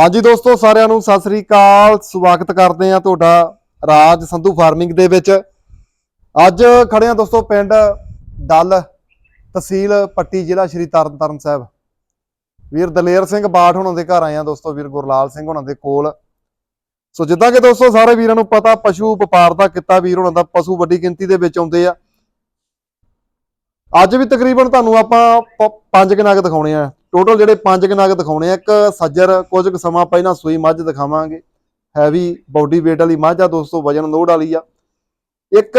ਹਾਂਜੀ ਦੋਸਤੋ, ਸਾਰਿਆਂ ਨੂੰ ਸਤਿ ਸ੍ਰੀ ਅਕਾਲ। ਸਵਾਗਤ ਕਰਦੇ ਆ ਤੁਹਾਡਾ ਰਾਜ ਸੰਧੂ ਫਾਰਮਿੰਗ ਦੇ ਵਿੱਚ। ਅੱਜ ਖੜੇ ਆ ਦੋਸਤੋ, ਪਿੰਡ ਡੱਲ ਤਹਿਸੀਲ ਪੱਟੀ ਜ਼ਿਲ੍ਹਾ ਸ਼੍ਰੀ ਤਰਨਤਾਰਨ ਸਾਹਿਬ। ਵੀਰ ਦਲੇਰ ਸਿੰਘ ਬਾਠ ਹੁਣਾਂ ਦੇ ਘਰ ਆਏ ਆ ਦੋਸਤੋ, ਵੀਰ ਗੁਰਲਾਲ ਸਿੰਘ ਹੁਣਾਂ ਦੇ ਕੋਲ। ਸੋ ਜਿੱਦਾਂ ਕਿ ਦੋਸਤੋ, ਸਾਰੇ ਵੀਰਾਂ ਨੂੰ ਪਤਾ, ਪਸ਼ੂ ਵਪਾਰ ਦਾ ਕਿੱਤਾ ਵੀਰ ਹੁਣਾਂ ਦਾ, ਪਸ਼ੂ ਵੱਡੀ ਗਿਣਤੀ ਦੇ ਵਿੱਚ ਆਉਂਦੇ ਆ। ਅੱਜ ਵੀ ਤਕਰੀਬਨ ਤੁਹਾਨੂੰ ਆਪਾਂ ਪ- ਪੰਜ ਕੁ ਨਗ ਦਿਖਾਉਣੇ ਆ। ਟੋਟਲ ਜਿਹੜੇ ਪੰਜ ਕੁ ਨਗ ਦਿਖਾਉਣੇ ਆ, ਇੱਕ ਸੱਜਰ, ਕੁਝ ਕੁ ਸਮਾਂ ਪਹਿਲਾਂ ਸੂਈ ਮੱਝ ਦਿਖਾਵਾਂਗੇ। ਹੈਵੀ ਬਾਡੀ weight ਵਾਲੀ ਮੱਝ ਆ, ਦੋਸਤੋ ਵਜਨ ਲੋਡ ਵਾਲੀ ਆ। ਇੱਕ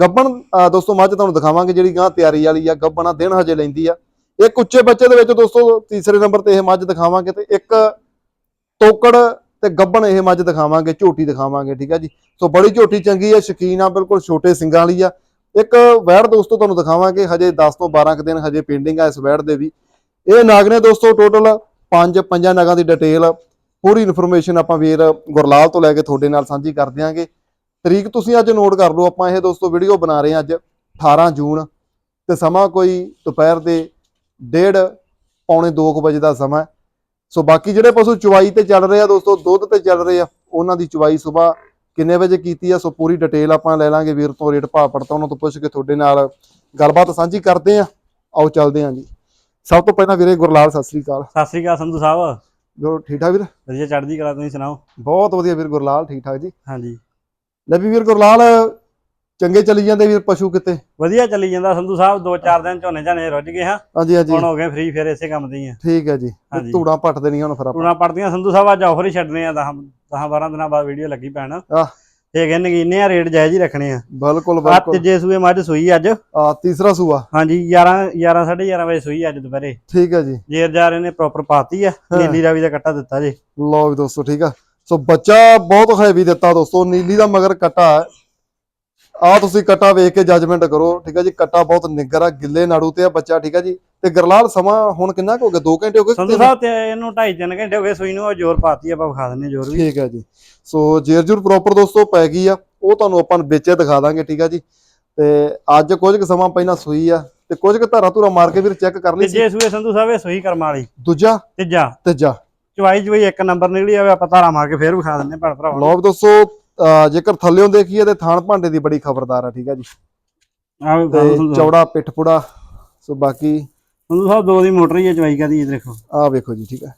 ਗੱਬਣ ਦੋਸਤੋ ਮੱਝ ਤੁਹਾਨੂੰ ਦਿਖਾਵਾਂਗੇ ਜਿਹੜੀ ਗਾਂ ਤਿਆਰੀ ਵਾਲੀ ਆ ਗੱਬਣਾ ਦਿਨ ਹਜੇ ਲੈਂਦੀ ਆ। ਇੱਕ ਉੱਚੇ ਬੱਚੇ ਦੇ ਵਿੱਚ ਦੋਸਤੋ ਤੀਸਰੇ ਨੰਬਰ ਤੇ ਇਹ ਮੱਝ ਦਿਖਾਵਾਂਗੇ ਤੇ ਇੱਕ ਤੋਕੜ ਤੇ ਗੱਬਣ ਇਹ ਮੱਝ ਦਿਖਾਵਾਂਗੇ, ਝੋਟੀ ਦਿਖਾਵਾਂਗੇ, ਠੀਕ ਆ ਜੀ। ਸੋ ਬੜੀ ਝੋਟੀ ਚੰਗੀ ਆ, ਸ਼ਕੀਨ ਆ, ਬਿਲਕੁਲ ਛੋਟੇ ਸਿੰਗਾਂ ਵਾਲੀ ਆ। ਇੱਕ ਵੈੜ ਦੋਸਤੋ ਤੁਹਾਨੂੰ ਦਿਖਾਵਾਂਗੇ, ਹਜੇ 10 ਤੋਂ 12 ਕੁ ਦਿਨ ਹਜੇ ਪੇਂਡਿੰਗ ਆ ਇਸ ਵੈੜ ਦੇ ਵੀ। ਇਹ ਨਾਗ ਨੇ ਦੋਸਤੋ ਟੋਟਲ ਪੰਜ ਪੰਜਾਂ ਨਗਾਂ ਦੀ ਡਿਟੇਲ ਪੂਰੀ ਇਨਫੋਰਮੇਸ਼ਨ ਆਪਾਂ ਵੀਰ ਗੁਰਲਾਲ ਤੋਂ ਲੈ ਕੇ ਤੁਹਾਡੇ ਨਾਲ ਸਾਂਝੀ ਕਰ ਦਿਆਂਗੇ। ਤਰੀਕ ਤੁਸੀਂ ਅੱਜ ਨੋਟ ਕਰ ਲਓ, ਆਪਾਂ ਇਹ ਦੋਸਤੋ ਵੀਡੀਓ ਬਣਾ ਰਹੇ ਹਾਂ ਅੱਜ 18 ਜੂਨ ਤੇ ਸਮਾਂ ਕੋਈ ਦੁਪਹਿਰ ਦੇ 1:30 ਪੌਣੇ 2 ਵਜੇ ਦਾ ਸਮਾਂ ਸੋ ਬਾਕੀ ਜਿਹੜੇ ਪਸ਼ੂ ਚੁਵਾਈ ਤੇ ਚੱਲ ਰਹੇ ਆ ਦੋਸਤੋ, ਦੁੱਧ ਤੇ ਚੱਲ ਰਹੇ ਆ, ਉਹਨਾਂ ਦੀ ਚੁਵਾਈ ਸਵੇਰ ਕਿੰਨੇ ਵਜੇ ਕੀਤੀ ਆ, ਸੋ ਪੂਰੀ ਡਿਟੇਲ ਆਪਾਂ ਲੈ ਲਾਂਗੇ ਵੀਰ ਤੋਂ, ਰੇਟ ਭਾਅ ਪੜਤਾ ਉਹਨਾਂ ਤੋਂ ਪੁੱਛ ਕੇ ਤੁਹਾਡੇ ਨਾਲ ਗੱਲਬਾਤ ਸਾਂਝੀ ਕਰਦੇ ਆ ਆਓ ਚੱਲਦੇ ਆ ਜੀ। ਸਭ ਤੋਂ ਪਹਿਲਾਂ ਵੀਰੇ ਗੁਰਲਾਲ ਸਤਿ ਸ੍ਰੀ ਅਕਾਲ। ਸਤਿ ਸ੍ਰੀ ਅਕਾਲ ਸੰਧੂ ਸਾਹਿਬ। ਜੋ ਠੀਕ ਠਾਕ ਵੀਰ? ਵਧੀਆ ਚੜ੍ਹਦੀ ਕਲਾ ਤੁਸੀਂ ਸੁਣਾਓ? ਬਹੁਤ ਵਧੀਆ ਵੀਰ ਗੁਰਲਾਲ ਠੀਕ ਠਾਕ ਜੀ। ਹਾਂਜੀ। ਲੈ ਵੀ ਵੀਰ ਗੁਰਲਾਲ ਚੰਗੇ ਚੱਲੀ ਜਾਂਦੇ ਵੀਰ ਪਸ਼ੂ ਕਿਤੇ? ਵਧੀਆ ਚੱਲੀ ਜਾਂਦਾ ਸੰਧੂ ਸਾਹਿਬ ਦੋ ਚਾਰ ਦਿਨ ਝੋਨੇ ਝਾਨੇ ਰੁੱਝ ਗਏ ਹਾਂ। ਹਾਂਜੀ ਹਾਂਜੀ। ਹੁਣ ਹੋ ਗਏ ਫ੍ਰੀ ਫਿਰ ਇਸੇ ਕੰਮ ਦੀ ਆ। ਠੀਕ ਹੈ ਜੀ। ਧੂੜਾਂ ਪੱਟ ਦੇਣੀਆਂ ਹੁਣ ਫਿਰ ਆਪਾਂ। ਟੂਣਾ ਪੜਦੀਆਂ ਸੰਧੂ ਸਾਹਿਬ ਅੱਜ ਆਫਰ ਹੀ ਛੱਡਨੇ ਆ 10 10 12 ਦਿਨਾਂ ਬਾਅਦ ਵੀਡੀਓ ਲੱਗੀ ਪੈਣ। ਕਹਿੰਦੇ ਨਗੀਨੇ ਆ ਰੇਟ ਜਾਇਜ਼ ਹੀ ਰੱਖਣੇ ਆ। ਬਿਲਕੁਲ ਅੱਜ ਬਿਲਕੁਲ। ਜੇ ਸੂਏ ਮੱਝ ਸੂਈ ਅੱਜ। ਆ ਤੀਸਰਾ ਸੂਆ। ਹਾਂਜੀ 11 11 11:30 ਵਜੇ ਸੂਈ ਅੱਜ ਦੁਪਹਿਰੇ। ਠੀਕ ਹੈ ਜੀ। ਜੇਰ ਜਾਰ ਇਹਨੇ ਪ੍ਰੋਪਰ ਪਾਤੀ ਆ। ਨੀਲੀ ਰਾਵੀ ਦਾ ਕੱਟਾ ਦਿੱਤਾ ਜੇ। ਲਓ ਵੀ ਦੋਸਤੋ ਠੀਕ ਆ। ਸੋ ਬੱਚਾ ਬਹੁਤ ਹੈਵੀ ਦਿੱਤਾ ਦੋਸਤੋ ਨੀਲੀ ਦਾ ਮਗਰ ਕਟਾ ਆ ਤੁਸੀਂ ਕਟਾ ਵੇਖ ਕੇ ਜੱਜਮੈਂਟ ਕਰੋ ਠੀਕ ਹੈ ਜੀ। ਕਟਾ ਬਹੁਤ ਨਿੱਗਰ ਆ ਗਿੱਲੇ ਨਾੜੂ ਤੇ ਆ ਬੱਚਾ ਠੀਕ ਹੈ ਜੀ। ਤੇ ਗਰਲਾਲ ਸਮਾਂ ਹੁਣ ਕਿੰਨਾ ਕੁ ਹੋ ਗਿਆ? 2 ਘੰਟੇ ਹੋ ਗਏ ਸੰਧੂ? ਸਾਹਿਬ ਤੇ ਇਹਨੂੰ 2.5 3 ਘੰਟੇ ਹੋ ਗਏ ਸੂਈ ਨੂੰ ਜ਼ੋਰ ਪਾਤੀ ਆਪਾਂ ਵਿਖਾ ਦਿੰਨੇ ਜ਼ੋਰ ਵੀ। ਠੀਕ ਹੈ ਜੀ। ਸੋ ਜੇਰਜੂਰ ਪ੍ਰੋਪਰ ਦੋਸਤੋ ਪੈ ਗਈ ਆ ਉਹ ਤੁਹਾਨੂੰ ਆਪਾਂ ਵਿੱਚੇ ਦਿਖਾ ਦਾਂਗੇ ਠੀਕ ਆ ਜੀ। ਤੇ ਅੱਜ ਕੁਝ ਕੁ ਸਮਾਂ ਪਹਿਲਾਂ ਸੂਈ ਆ ਤੇ ਕੁਝ ਕੁ ਧਾਰਾ ਧੂਰਾ ਮਾਰ ਕੇ ਵੀਰ ਚੈੱਕ ਕਰ ਲਈ ਤੀਜੇ ਸੂਏ ਸੰਧੂ ਸਾਹਿਬ ਇਹ ਸੂਈ ਕਰਮ ਵਾਲੀ। ਦੂਜਾ? ਤੀਜਾ। ਤੀਜਾ। ਚੁਆਈ ਚੁਆਈ ਇੱਕ ਨੰਬਰ ਨਿਕਲੀ ਆਵੇ ਆਪਾਂ ਧਾਰਾ ਮਾਰ ਕੇ ਫੇਰ ਵਿਖਾ ਦਿੰਨੇ ਭੈਣ ਭਰਾਵਾਂ ਲਓ ਵੀ ਦੋਸਤੋ ਜੇਕਰ ਥੱਲਿਓਂ ਦੇਖੀਏ ਤੇ ਥਾਣ ਭਾਂਡੇ ਦੀ ਬੜੀ ਖਬਰਦਾਰ ਆ ਠੀਕ ਆ ਜੀ। ਚੌੜਾ ਪਿੱਠ ਪੁੜਾ ਸੋ ਬਾਕੀ ਸੰਧੂ ਸਾਹਿਬ ਦੋ ਦੀ ਮੋਟਰ ਹੀ ਹੈ ਚੁਆਈ ਕਰਦੀ ਇਹ ਦੇਖੋ। ਆਹ ਵੇਖੋ ਜੀ ਠੀਕ ਆ।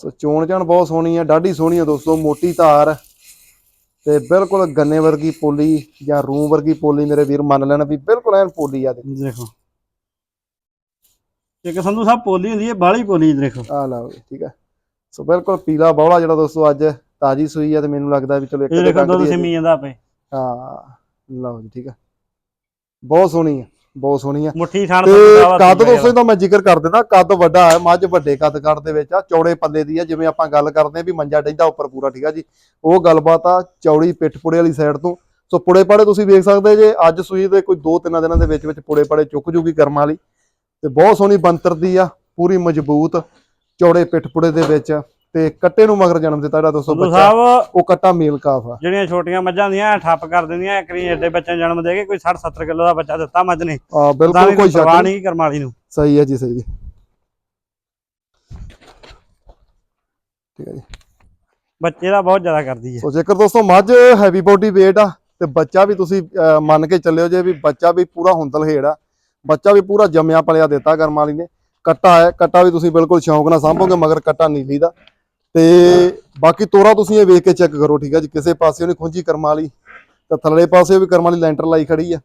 ਸੋ ਚੋਣ ਜਾਣ ਬਹੁਤ ਸੋਹਣੀ ਆ ਡਾਢੀ ਸੋਹਣੀ ਆ ਦੋਸਤੋ ਮੋਟੀ ਧਾਰ। ਤੇ ਬਿਲਕੁਲ ਗੰਨੇ ਵਰਗੀ ਪੋਲੀ ਜਾਂ ਰੂਮ ਵਰਗੀ ਪੋਲੀ ਮੇਰੇ ਵੀਰ ਮੰਨ ਲੈਣ ਵੀ ਬਿਲਕੁਲ ਐਨ ਪੋਲੀ ਆ ਦੇਖੋ। ਇੱਕ ਸੰਧੂ ਸਾਹਿਬ ਪੋਲੀ ਹੁੰਦੀ ਹੈ ਬਾਹਲੀ ਪੋਲੀ ਦੇਖੋ। ਆ ਲਓ ਜੀ ਠੀਕ ਆ। ਸੋ ਬਿਲਕੁਲ ਪੀਲਾ ਬੌਲਾ ਜਿਹੜਾ ਦੋਸਤੋ ਅੱਜ ਤਾਜੀ ਸੂਈ ਆ ਤੇ ਮੈਨੂੰ ਲੱਗਦਾ ਵੀ ਚਲੋ ਇੱਕ ਦੇਖੋ ਦੁੱਧ ਦੀ ਸਿਮੀ ਜਾਂਦਾ ਆਪੇ। ਹਾਂ ਲਓ ਜੀ ਠੀਕ ਆ। ਬਹੁਤ ਸੋਹਣੀ ਆ। ਬਹੁਤ ਸੋਹਣੀ ਆ। ਮੁੱਠੀ ਥਾਣ ਤੇ ਕੱਦ ਦੋਸਤੋ ਦਾ ਮੈਂ ਜ਼ਿਕਰ ਕਰ ਦਿੰਦਾ ਕੱਦ ਵੱਡਾ ਹੈ ਮੱਝ ਵੱਡੇ ਕੱਦ ਕੱਦ ਦੇ ਵਿੱਚ ਆ ਚੌੜੇ ਪੱਲੇ ਦੀ ਆ ਜਿਵੇਂ ਆਪਾਂ ਗੱਲ ਕਰਦੇ ਆ ਵੀ ਮੰਜਾ ਡੈਂਦਾ ਉੱਪਰ ਪੂਰਾ ਠੀਕ ਆ ਜੀ। ਉਹ ਗੱਲਬਾਤ ਆ ਚੌੜੀ ਪਿੱਠ ਪੁੜੇ ਵਾਲੀ ਸਾਈਡ ਤੋਂ। ਸੋ ਪੁੜੇ ਪਾੜੇ ਤੁਸੀਂ ਵੇਖ ਸਕਦੇ ਜੇ ਅੱਜ ਸੂਈ ਦੇ ਕੋਈ 2-3 ਦਿਨਾਂ ਦੇ ਵਿੱਚ ਵਿੱਚ ਪੁੜੇ ਪਾੜੇ ਚੁੱਕ ਜੂਗੀ ਕਰਮਾਂ ਵਾਲੀ। ਤੇ ਬਹੁਤ ਸੋਹਣੀ ਬੰਤਰ ਦੀ ਆ ਪੂਰੀ ਮਜ਼ਬੂਤ ਚੌੜੇ ਪਿੱਠ ਪੁੜੇ ਦੇ ਵਿੱਚ। ਤੇ ਕੱਟੇ ਨੂੰ ਮਗਰ ਜਨਮ ਦਿੱਤਾ ਜਿਹੜਾ ਦੋਸਤੋ ਬੱਚਾ। ਸਾਹਿਬ ਉਹ ਕੱਟਾ ਮੇਲ ਕਾਫ ਆ। ਜਿਹੜੀਆਂ ਛੋਟੀਆਂ ਮੱਝਾਂ ਦੀਆਂ ਠੱਪ ਕਰ ਦਿੰਦੀਆਂ ਇੱਕ ਰੀ ਐਡੇ ਬੱਚੇ ਜਨਮ ਦੇ ਕੇ ਕੋਈ 60 70 ਕਿਲੋ ਦਾ ਬੱਚਾ ਦਿੱਤਾ ਮੱਝ ਨੇ। ਤਾਂ ਬਿਲਕੁਲ ਕੋਈ ਸ਼ੱਕ ਨਹੀਂ। ਨਹੀਂ ਕਰਮ ਵਾਲੀ ਨੂੰ। ਸਹੀ ਹੈ ਜੀ ਸਹੀ ਹੈ। ਠੀਕ ਹੈ ਜੀ। ਬੱਚੇ ਦਾ ਬਹੁਤ ਜ਼ਿਆਦਾ ਕਰਦੀ ਹੈ। ਸੋ ਜੇਕਰ ਦੋਸਤੋ ਮੱਝ ਹੈਵੀ ਬੋਡੀ weight ਆ ਤੇ ਬੱਚਾ ਵੀ ਤੁਸੀਂ ਮੰਨ ਕੇ ਚੱਲਿਓ ਜੇ ਵੀ ਬੱਚਾ ਵੀ ਪੂਰਾ ਹੁੰਦਲ ਹੇੜ ਆ ਬੱਚਾ ਵੀ ਪੂਰਾ ਜੰਮਿਆ ਪਲਿਆ ਦਿੱਤਾ ਕਰਮ ਵਾਲੀ ਨੇ। ਕੱਟਾ ਹੈ ਕੱਟਾ ਵੀ ਤੁਸੀਂ ਬਿਲਕੁਲ ਸ਼ੌਂਕ ਨਾਲ ਸਾਂਭੋਗੇ ਮਗਰ ਕੱਟਾ ਨੀਲੀ ਦਾ। ਤੇ ਬਾਕੀ ਤੋਰਾ ਤੁਸੀਂ ਇਹ ਵੇਖ ਕੇ ਚੈੱਕ ਕਰੋ ਠੀਕ ਹੈ ਜੀ। ਕਿਸੇ ਪਾਸੇ ਉਹਨੇ ਖੁੰਝੀ ਕਰਮ ਵਾਲੀ ਤੇ ਥੱਲੜੇ ਪਾਸੇ ਵੀ ਕਰਮ ਵਾਲੀ ਲੈਂਟਰ ਲਾਈ ਖੜੀ ਆ।